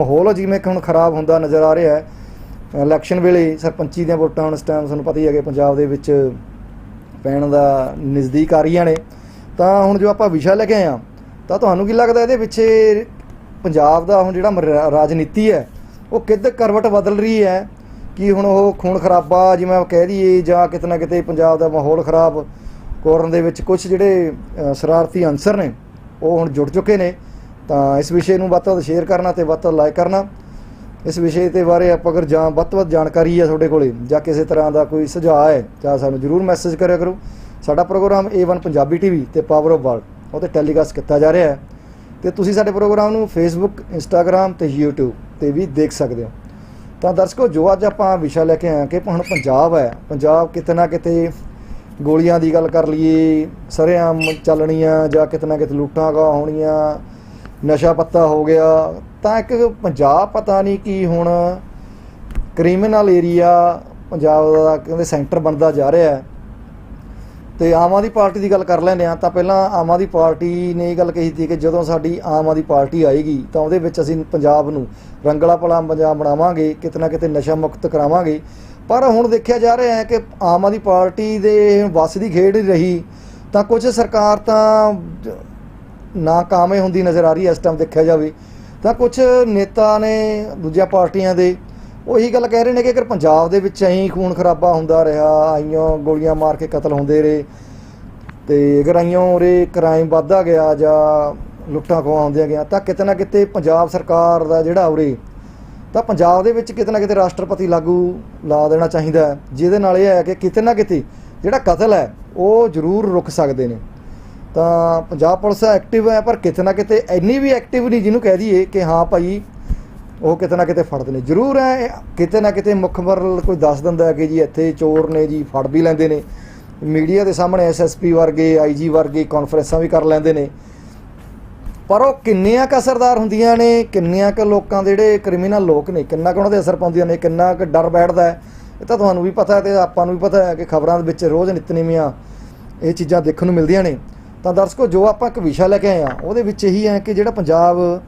ਮਾਹੌਲ ਜਿਵੇਂ ਕਿ ਹੁਣ ਖਰਾਬ ਹੁੰਦਾ ਨਜ਼ਰ ਆ ਰਿਹਾ ਹੈ। ਇਲੈਕਸ਼ਨ ਵੇਲੇ ਸਰਪੰਚੀ ਦੀਆਂ ਵੋਟਾਂ ਹੁਣ ਇਸ ਟਾਈਮ ਤੁਹਾਨੂੰ ਪਤਾ ਹੀ ਹੈ ਕਿ ਪੰਜਾਬ ਦੇ ਵਿੱਚ ਪੈਣ ਦਾ ਨਜ਼ਦੀਕ ਆ ਰਹੀਆਂ ਨੇ। ਤਾਂ ਹੁਣ ਜੋ ਆਪਾਂ ਵਿਸ਼ਾ ਲੈ ਕੇ ਆਏ ਆ ਤਾਂ ਤੁਹਾਨੂੰ ਕੀ ਲੱਗਦਾ ਇਹਦੇ ਪਿੱਛੇ ਪੰਜਾਬ ਦਾ ਹੁਣ ਜਿਹੜਾ ਰਾਜਨੀਤੀ ਹੈ, ਉਹ ਕਿੱਦ ਕਰਵਟ ਬਦਲ ਰਹੀ ਹੈ? ਕਿ ਹੁਣ ਉਹ ਖੂਨ ਖਰਾਬਾ, ਜਿਵੇਂ ਕਹਿ ਦਈਏ, ਜਾਂ ਕਿਤੇ ਨਾ ਕਿਤੇ ਪੰਜਾਬ ਦਾ ਮਾਹੌਲ ਖਰਾਬ ਕਰਨ ਦੇ ਵਿੱਚ ਕੁਝ ਜਿਹੜੇ ਸ਼ਰਾਰਤੀ ਅਨਸਰ ਨੇ, ਉਹ ਹੁਣ ਜੁੜ ਚੁੱਕੇ ਨੇ। ਤਾਂ ਇਸ ਵਿਸ਼ੇ ਨੂੰ ਵੱਧ ਤੋਂ ਵੱਧ ਸ਼ੇਅਰ ਕਰਨਾ ਤੇ ਵੱਧ ਤੋਂ ਵੱਧ ਲਾਈਕ ਕਰਨਾ। ਇਸ ਵਿਸ਼ੇ ਤੇ ਬਾਰੇ ਆਪਾਂ ਅਗਰ ਜਾਂ ਵੱਧ ਤੋਂ ਵੱਧ ਜਾਣਕਾਰੀ ਹੈ ਤੁਹਾਡੇ ਕੋਲੇ ਜਾਂ ਕਿਸੇ ਤਰ੍ਹਾਂ ਦਾ ਕੋਈ ਸੁਝਾਅ ਹੈ ਤਾਂ ਸਾਨੂੰ ਜਰੂਰ ਮੈਸੇਜ ਕਰਿਆ ਕਰੋ। ਸਾਡਾ ਪ੍ਰੋਗਰਾਮ A1 ਪੰਜਾਬੀ ਟੀਵੀ ਤੇ ਪਾਵਰ ਆਫ ਵਰਲਡ ਉਹ ਤੇ ਟੈਲੀਕਾਸਟ ਕੀਤਾ ਜਾ ਰਿਹਾ ਹੈ। ਤੇ ਤੁਸੀਂ ਸਾਡੇ ਪ੍ਰੋਗਰਾਮ ਨੂੰ ਫੇਸਬੁੱਕ ਇੰਸਟਾਗ੍ਰam ਤੇ YouTube ਤੇ ਵੀ ਦੇਖ ਸਕਦੇ ਹੋ। ਤਾਂ ਦਰਸ਼ਕੋ, ਜੋ ਅੱਜ ਆਪਾਂ ਵਿਸ਼ਾ ਲੈ ਕੇ ਆਏ ਕਿ ਹੁਣ ਪੰਜਾਬ ਹੈ, ਪੰਜਾਬ ਕਿਤੇ ਨਾ ਕਿਤੇ ਗੋਲੀਆਂ ਦੀ ਗੱਲ ਕਰ ਲਈਏ, ਸਰੇਆਮ ਚੱਲਣੀਆਂ ਜਾਂ ਕਿਤੇ ਨਾ ਕਿਤੇ ਲੁੱਟਾਂ ਗਾ ਹੋਣੀਆਂ ਨਸ਼ਾ ਪੱਤਾ ਹੋ ਗਿਆ, ਤਾਂ ਇੱਕ ਪੰਜਾਬ ਪਤਾ ਨਹੀਂ ਕੀ ਹੁਣ ਕ੍ਰਿਮੀਨਲ ਏਰੀਆ ਪੰਜਾਬ ਦਾ ਕਹਿੰਦੇ ਸੈਂਟਰ ਬਣਦਾ ਜਾ ਰਿਹਾ ਹੈ। ਤੇ ਆਮ ਆਦਮੀ ਪਾਰਟੀ ਦੀ ਗੱਲ ਕਰ ਲੈਂਦੇ ਆ ਤਾਂ ਪਹਿਲਾਂ ਆਮ ਆਦਮੀ ਪਾਰਟੀ ਨੇ ਇਹ ਗੱਲ ਕਹੀ ਸੀ ਕਿ ਜਦੋਂ ਸਾਡੀ ਆਮ ਆਦਮੀ ਪਾਰਟੀ ਆਏਗੀ, ਤਾਂ ਉਹਦੇ ਵਿੱਚ ਅਸੀਂ ਪੰਜਾਬ ਨੂੰ ਰੰਗਲਾ ਪਲਾ ਪੰਜਾਬ ਬਣਾਵਾਂਗੇ ਕਿਤੇ ਨਾ ਕਿਤੇ ਨਸ਼ਾ ਮੁਕਤ ਕਰਾਵਾਂਗੇ। ਪਰ ਹੁਣ ਦੇਖਿਆ ਜਾ ਰਿਹਾ ਹੈ ਕਿ ਆਮ ਆਦਮੀ ਪਾਰਟੀ ਦੇ ਵੱਸ ਦੀ ਖੇਡ ਰਹੀ, ਤਾਂ ਕੁਝ ਸਰਕਾਰ ਤਾਂ ਨਾਕਾਮੇ ਹੁੰਦੀ ਨਜ਼ਰ ਆ ਰਹੀ ਹੈ ਇਸ ਟਾਈਮ ਦੇਖਿਆ ਜਾਵੇ, ਤਾਂ ਕੁਝ ਨੇਤਾ ਨੇ ਦੂਜੀਆਂ ਪਾਰਟੀਆਂ ਦੇ ਉਹ ਇਹੀ ਗੱਲ ਕਹਿ ਰਹੇ ਨੇ ਕਿ ਅਗਰ ਪੰਜਾਬ ਦੇ ਵਿੱਚ ਐਂ ਖੂਨ ਖਰਾਬਾ ਹੁੰਦਾ ਰਿਹਾ, ਆਈਆਂ ਗੋਲੀਆਂ ਮਾਰ ਕੇ ਕਤਲ ਹੁੰਦੇ ਰਹੇ, ਤੇ ਅਗਰ ਆਈਆਂ ਉਰੇ ਕ੍ਰਾਈਮ ਵੱਧਦਾ ਗਿਆ ਜਾਂ ਲੁੱਟਾਂ ਖੋਹਾਂ ਹੁੰਦੀਆਂ ਗਿਆ ਤਾਂ ਕਿਤੇ ਨਾ ਕਿਤੇ ਪੰਜਾਬ ਸਰਕਾਰ ਦਾ ਜਿਹੜਾ ਉਰੇ, ਤਾਂ ਪੰਜਾਬ ਦੇ ਵਿੱਚ ਕਿਤੇ ਨਾ ਕਿਤੇ ਰਾਸ਼ਟਰਪਤੀ ਲਾਗੂ ਲਾ ਦੇਣਾ ਚਾਹੀਦਾ ਜਿਹਦੇ ਨਾਲ ਇਹ ਹੈ ਕਿ ਕਿਤੇ ਨਾ ਕਿਤੇ ਜਿਹੜਾ ਕਤਲ ਹੈ, ਉਹ ਜ਼ਰੂਰ ਰੁਕ ਸਕਦੇ ਨੇ। ਤਾਂ ਪੰਜਾਬ ਪੁਲਿਸ ਐਕਟਿਵ ਹੈ, ਪਰ ਕਿਤੇ ਨਾ ਕਿਤੇ ਇੰਨੀ ਵੀ ਐਕਟਿਵ ਨਹੀਂ ਜਿਹਨੂੰ ਕਹਿ ਦਈਏ ਕਿ ਹਾਂ ਭਾਈ, ਉਹ ਕਿਤੇ ਨਾ ਕਿਤੇ ਫੜਦੇ ਨੇ। ਜ਼ਰੂਰ ਹੈ, ਇਹ ਕਿਤੇ ਨਾ ਕਿਤੇ ਮੁਖਬਰ ਕੋਈ ਦੱਸ ਦਿੰਦਾ ਕਿ ਜੀ ਇੱਥੇ ਚੋਰ ਨੇ ਜੀ, ਫੜ ਵੀ ਲੈਂਦੇ ਨੇ। ਮੀਡੀਆ ਦੇ ਸਾਹਮਣੇ ਐਸਐਸਪੀ ਵਰਗੇ ਆਈਜੀ ਵਰਗੇ ਕਾਨਫਰੰਸਾਂ ਵੀ ਕਰ ਲੈਂਦੇ ਨੇ। ਪਰ ਉਹ ਕਿੰਨੀਆਂ ਕੁ ਅਸਰਦਾਰ ਹੁੰਦੀਆਂ ਨੇ, ਕਿੰਨੀਆਂ ਕੁ ਲੋਕਾਂ ਦੇ ਜਿਹੜੇ ਕ੍ਰਿਮੀਨਲ ਲੋਕ ਨੇ, ਕਿੰਨਾ ਕੁ ਉਹਨਾਂ ਦੇ ਅਸਰ ਪਾਉਂਦੀਆਂ ਨੇ, ਕਿੰਨਾ ਕੁ ਡਰ ਬੈਠਦਾ ਹੈ, ਇਹ ਤਾਂ ਤੁਹਾਨੂੰ ਵੀ ਪਤਾ ਹੈ ਤੇ ਆਪਾਂ ਨੂੰ ਵੀ ਪਤਾ ਹੈ ਕਿ ਖਬਰਾਂ ਦੇ ਵਿੱਚ ਰੋਜ਼ ਨਿਤਨੇਮੀਆਂ ਇਹ ਚੀਜ਼ਾਂ ਦੇਖਣ ਨੂੰ ਮਿਲਦੀਆਂ ਨੇ। ਤਾਂ ਦਰਸ਼ਕੋ, ਜੋ ਆਪਾਂ ਇੱਕ ਵਿਸ਼ਾ ਲੈ ਕੇ ਆਏ ਆ ਉਹਦੇ ਵਿੱਚ ਇਹੀ ਹੈ ਕਿ ਜਿਹੜਾ ਪੰਜਾਬ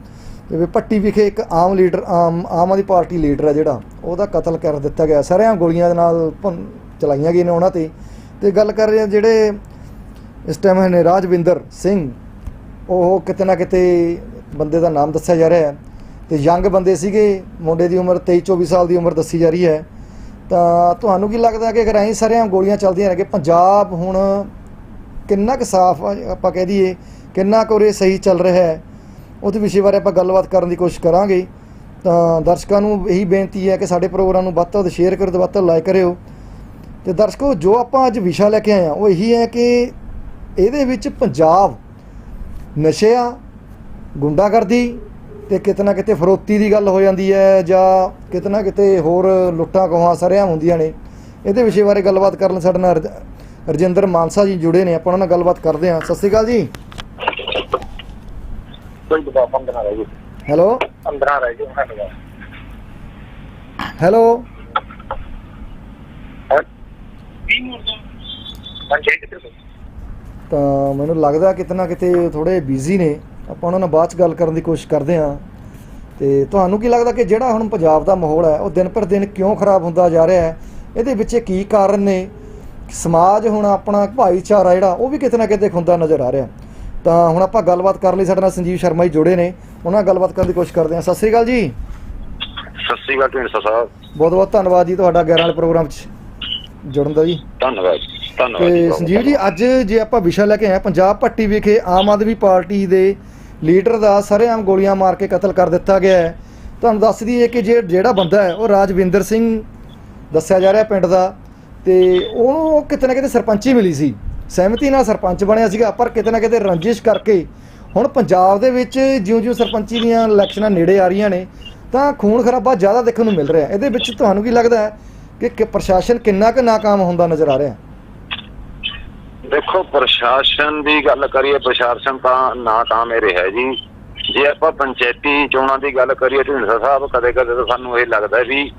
ਜਿਵੇਂ ਪੱਟੀ ਵਿਖੇ ਇੱਕ ਆਮ leader, Aam Aam Aadmi party leader ਹੈ ਜਿਹੜਾ, ਉਹਦਾ ਕਤਲ ਕਰ ਦਿੱਤਾ ਗਿਆ। ਸਾਰਿਆਂ ਗੋਲੀਆਂ ਦੇ ਨਾਲ ਭੁੰਨ- ਚਲਾਈਆਂ ਗਈਆਂ ਨੇ ਉਹਨਾਂ ਤੇ। ਤੇ ਗੱਲ ਕਰ ਰਹੇ ਆ ਜਿਹੜੇ ਇਸ ਟਾਈਮ ਨੇ ਰਾਜਵਿੰਦਰ ਸਿੰਘ, ਉਹ ਕਿਤੇ ਨਾ ਕਿਤੇ ਬੰਦੇ ਦਾ ਨਾਮ ਦੱਸਿਆ ਜਾ ਰਿਹਾ ਹੈ। ਤੇ ਯੰਗ ਬੰਦੇ ਸੀਗੇ, ਮੁੰਡੇ ਦੀ ਉਮਰ 23 24 ਸਾਲ ਦੀ ਉਮਰ ਦੱਸੀ ਜਾ ਰਹੀ ਹੈ। ਤਾਂ ਤੁਹਾਨੂੰ ਕੀ ਲੱਗਦਾ ਕਿ ਅਗਰ ਐਂ ਸਾਰਿਆਂ ਗੋਲੀਆਂ ਚੱਲਦੀਆਂ ਰਹਿ ਕਿ ਪੰਜਾਬ ਹੁਣ ਕਿੰਨਾ ਕੁ ਸਾਫ਼ ਆਪਾਂ ਕਹਿ ਦਈਏ, ਕਿੰਨਾ ਕੁ ਉਰੇ ਸਹੀ ਚੱਲ ਰਿਹਾ ਹੈ, ਉਹਦੇ ਵਿਸ਼ੇ ਬਾਰੇ ਆਪਾਂ ਗੱਲਬਾਤ ਕਰਨ ਦੀ ਕੋਸ਼ਿਸ਼ ਕਰਾਂਗੇ। ਤਾਂ ਦਰਸ਼ਕਾਂ ਨੂੰ ਇਹੀ ਬੇਨਤੀ ਹੈ ਕਿ ਸਾਡੇ ਪ੍ਰੋਗਰਾਮ ਨੂੰ ਵੱਧ ਤੋਂ ਵੱਧ ਸ਼ੇਅਰ ਕਰੋ ਤੇ ਵੱਧ ਤੋਂ ਲਾਈਕ ਕਰਿਓ। ਤੇ ਦਰਸ਼ਕੋ, ਜੋ ਆਪਾਂ ਅੱਜ ਵਿਸ਼ਾ ਲੈ ਕੇ ਆਏ ਆ ਉਹ ਇਹੀ ਹੈ ਕਿ ਇਹਦੇ ਵਿੱਚ ਪੰਜਾਬ ਨਸ਼ਿਆਂ ਗੁੰਡਾਗਰਦੀ ਤੇ ਕਿਤੇ ਨਾ ਕਿਤੇ ਫਰੋਤੀ ਦੀ ਗੱਲ ਹੋ ਜਾਂਦੀ ਹੈ ਜਾਂ ਕਿਤੇ ਨਾ ਕਿਤੇ ਹੋਰ ਲੁੱਟਾਂ ਖੋਹਾਂ ਸਰਿਆਂ ਹੁੰਦੀਆਂ ਨੇ। ਇਹਦੇ ਵਿਸ਼ੇ ਬਾਰੇ ਗੱਲਬਾਤ ਕਰਨ ਸਾਡੇ ਨਾਲ ਰਜਿੰਦਰ ਮਾਨਸਾ ਜੀ ਜੁੜੇ ਨੇ ਆਪਾਂ ਉਹਨਾਂ ਨਾਲ ਗੱਲਬਾਤ ਕਰਦੇ ਹਾਂ। ਸਤਿ ਸ਼੍ਰੀ ਅਕਾਲ ਜੀ। ਕੋਈ ਦਬਾ 15 ਰਹਿ ਗਈ ਹੈਲੋ। 15 ਰਹਿ ਗਈ ਘੱਟ ਗਿਆ ਹੈਲੋ ਤਾਂ ਮੈਨੂੰ ਲੱਗਦਾ ਕਿਤੇ ਨਾ ਕਿਤੇ ਥੋੜੇ ਬਿਜ਼ੀ ਨੇ। ਆਪਾਂ ਉਹਨਾਂ ਨਾਲ ਬਾਅਦ ਚ ਗੱਲ ਕਰਨ ਦੀ ਕੋਸ਼ਿਸ਼ ਕਰਦੇ ਹਾਂ। ਤੇ ਤੁਹਾਨੂੰ ਕੀ ਲੱਗਦਾ ਕਿ ਜਿਹੜਾ ਹੁਣ ਪੰਜਾਬ ਦਾ ਮਾਹੌਲ ਹੈ ਉਹ ਦਿਨ ਪਰ ਦਿਨ ਕਿਉਂ ਖਰਾਬ ਹੁੰਦਾ ਜਾ ਰਿਹਾ ਹੈ? ਇਹਦੇ ਵਿੱਚ ਕੀ ਕਾਰਨ ਨੇ? ਸਮਾਜ ਹੁਣ ਆਪਣਾ ਭਾਈਚਾਰਾ ਜਿਹੜਾ ਉਹ ਵੀ ਕਿਤੇ ਨਾ ਕਿਤੇ ਖੁੰਦਾ ਨਜ਼ਰ ਆ ਰਿਹਾ। ਤਾਂ ਹੁਣ ਆਪਾਂ ਗੱਲਬਾਤ ਕਰਨ ਲਈ ਸਾਡੇ ਨਾਲ ਸੰਜੀਵ ਸ਼ਰਮਾ ਜੀ ਜੁੜੇ ਨੇ। ਉਹਨਾਂ ਨਾਲ ਗੱਲਬਾਤ ਕਰਨ ਦੀ ਕੋਸ਼ਿਸ਼ ਕਰਦੇ ਹਾਂ। ਸਤਿ ਸ੍ਰੀ ਅਕਾਲ ਜੀ। ਸਤਿ ਸ੍ਰੀ ਅਕਾਲ ਢੀਂਡਸਾ ਸਾਹਿਬ ਬਹੁਤ ਬਹੁਤ ਧੰਨਵਾਦ ਜੀ ਤੁਹਾਡਾ 11 ਵਾਲੇ ਪ੍ਰੋਗਰਾਮ 'ਚ ਜੁੜਨ ਦਾ ਜੀ। ਧੰਨਵਾਦ ਧੰਨਵਾਦ ਤੇ ਸੰਜੀਵ ਜੀ ਅੱਜ ਜੇ ਆਪਾਂ ਵਿਸ਼ਾ ਲੈ ਕੇ ਆਏ ਪੰਜਾਬ ਪੱਟੀ ਵਿਖੇ ਆਮ ਆਦਮੀ ਪਾਰਟੀ ਦੇ ਲੀਡਰ ਦਾ ਸਰੇਆਮ ਗੋਲੀਆਂ ਮਾਰ ਕੇ ਕਤਲ ਕਰ ਦਿੱਤਾ ਗਿਆ ਹੈ। ਤੁਹਾਨੂੰ ਦੱਸ ਦਈਏ ਕਿ ਜਿਹੜਾ ਬੰਦਾ ਹੈ ਉਹ ਰਾਜਵਿੰਦਰ ਸਿੰਘ ਦੱਸਿਆ ਜਾ ਰਿਹਾ ਪਿੰਡ ਦਾ। ਤੇ ਉਹਨੂੰ ਕਿਤੇ ਨਾ ਕਿਤੇ ਸਰਪੰਚੀ ਮਿਲੀ ਸੀ। ਸਹਿਮਤੀ ਨਾਲ ਸਰਪੰਚ ਬਣਿਆ ਸੀਗਾ, ਪਰ ਕਿਤੇ ਨਾ ਕਿਤੇ ਰੰਜਿਸ਼ ਕਰਕੇ ਹੁਣ ਪੰਜਾਬ ਦੇ ਵਿੱਚ ਜਿਉਂ-ਜਿਉਂ ਸਰਪੰਚੀ ਦੀਆਂ ਇਲੈਕਸ਼ਨਾਂ ਨੇੜੇ ਆ ਰਹੀਆਂ ਨੇ, ਤਾਂ ਖੂਨ ਖਰਾਬਾ ਜ਼ਿਆਦਾ ਦੇਖਣ ਨੂੰ ਮਿਲ ਰਿਹਾ। ਇਹਦੇ ਵਿੱਚ ਤੁਹਾਨੂੰ ਕੀ ਲੱਗਦਾ ਹੈ ਕਿ ਪ੍ਰਸ਼ਾਸਨ ਕਿੰਨਾ ਕੁ ਨਾਕਾਮ ਹੁੰਦਾ ਨਜ਼ਰ ਆ ਰਿਹਾ? ਦੇਖੋ, ਪ੍ਰਸ਼ਾਸਨ ਦੀ ਗੱਲ ਕਰੀਏ, ਪ੍ਰਸ਼ਾਸਨ ਤਾਂ ਨਾਕਾਮ ਹੀ ਰਿਹਾ ਜੀ। ਜੇ ਆਪਾਂ ਪੰਚਾਇਤੀ ਚੋਣਾਂ ਦੀ ਗੱਲ ਕਰੀਏ, ਢੀਂਡਸਾ ਸਾਹਿਬ ਕਦੇ ਕਦੇ ਤਾਂ ਸਾਨੂੰ ਇਹ ਲੱਗਦਾ ਵੀ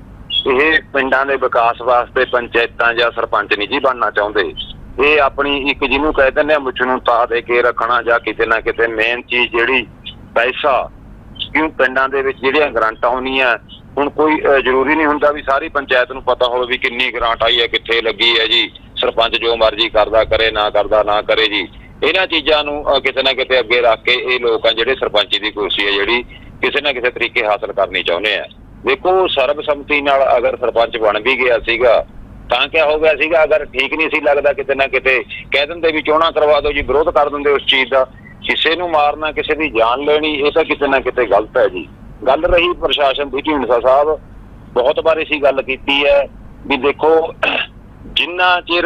ਇਹ ਪਿੰਡਾਂ ਦੇ ਵਿਕਾਸ ਵਾਸਤੇ ਪੰਚਾਇਤਾਂ ਜਾਂ ਸਰਪੰਚ ਨਹੀਂ ਜੀ ਬਣਨਾ ਚਾਹੁੰਦੇ। ਇਹ ਆਪਣੀ ਇੱਕ ਜਿਹਨੂੰ ਕਹਿ ਦਿੰਦੇ ਆ, ਮੁੱਛ ਨੂੰ ਤਾ ਦੇ ਕੇ ਰੱਖਣਾ ਜਾਂ ਕਿਤੇ ਨਾ ਕਿਤੇ ਮੇਨ ਚੀਜ਼ ਜਿਹੜੀ ਪੈਸਾ, ਕਿਉਂ ਪਿੰਡਾਂ ਦੇ ਵਿੱਚ ਜਿਹੜੀਆਂ ਗ੍ਰਾਂਟਾਂ ਹੁੰਦੀਆਂ, ਹੁਣ ਕੋਈ ਜ਼ਰੂਰੀ ਨਹੀਂ ਹੁੰਦਾ ਵੀ ਸਾਰੀ ਪੰਚਾਇਤ ਨੂੰ ਪਤਾ ਹੋਵੇ ਵੀ ਕਿੰਨੀ ਗ੍ਰਾਂਟ ਆਈ ਹੈ, ਕਿੱਥੇ ਲੱਗੀ ਹੈ ਜੀ। ਸਰਪੰਚ ਜੋ ਮਰਜ਼ੀ ਕਰਦਾ ਕਰੇ, ਨਾ ਕਰਦਾ, ਨਾ ਕਰੇ ਜੀ। ਇਹਨਾਂ ਚੀਜ਼ਾਂ ਨੂੰ ਕਿਤੇ ਨਾ ਕਿਤੇ ਅੱਗੇ ਰੱਖ ਕੇ ਇਹ ਲੋਕ ਆ ਜਿਹੜੇ ਸਰਪੰਚੀ ਦੀ ਕੁਰਸੀ ਹੈ ਜਿਹੜੀ, ਕਿਸੇ ਨਾ ਕਿਸੇ ਤਰੀਕੇ ਹਾਸਲ ਕਰਨੀ ਚਾਹੁੰਦੇ ਆ। ਦੇਖੋ, ਸਰਬਸੰਮਤੀ ਨਾਲ ਅਗਰ ਸਰਪੰਚ ਬਣ ਵੀ ਗਿਆ ਸੀਗਾ, ਤਾਂ ਕਿਆ ਹੋ ਗਿਆ ਸੀਗਾ? ਅਗਰ ਠੀਕ ਨਹੀਂ ਸੀ ਲੱਗਦਾ ਕਿਤੇ ਨਾ ਕਿਤੇ, ਕਹਿ ਦਿੰਦੇ ਵੀ ਚੋਣਾਂ ਕਰਵਾ ਦਿਓ ਜੀ, ਵਿਰੋਧ ਕਰ ਦਿੰਦੇ ਉਸ ਚੀਜ਼ ਦਾ। ਕਿਸੇ ਨੂੰ ਮਾਰਨਾ, ਕਿਸੇ ਦੀ ਜਾਨ ਲੈਣੀ, ਇਹ ਤਾਂ ਕਿਤੇ ਨਾ ਕਿਤੇ ਗਲਤ ਹੈ ਜੀ। ਗੱਲ ਰਹੀ ਪ੍ਰਸ਼ਾਸਨ ਦੀ, ਢੀਂਡਸਾ ਸਾਹਿਬ, ਬਹੁਤ ਵਾਰ ਅਸੀਂ ਗੱਲ ਕੀਤੀ ਹੈ ਵੀ ਦੇਖੋ, ਜਿੰਨਾ ਚਿਰ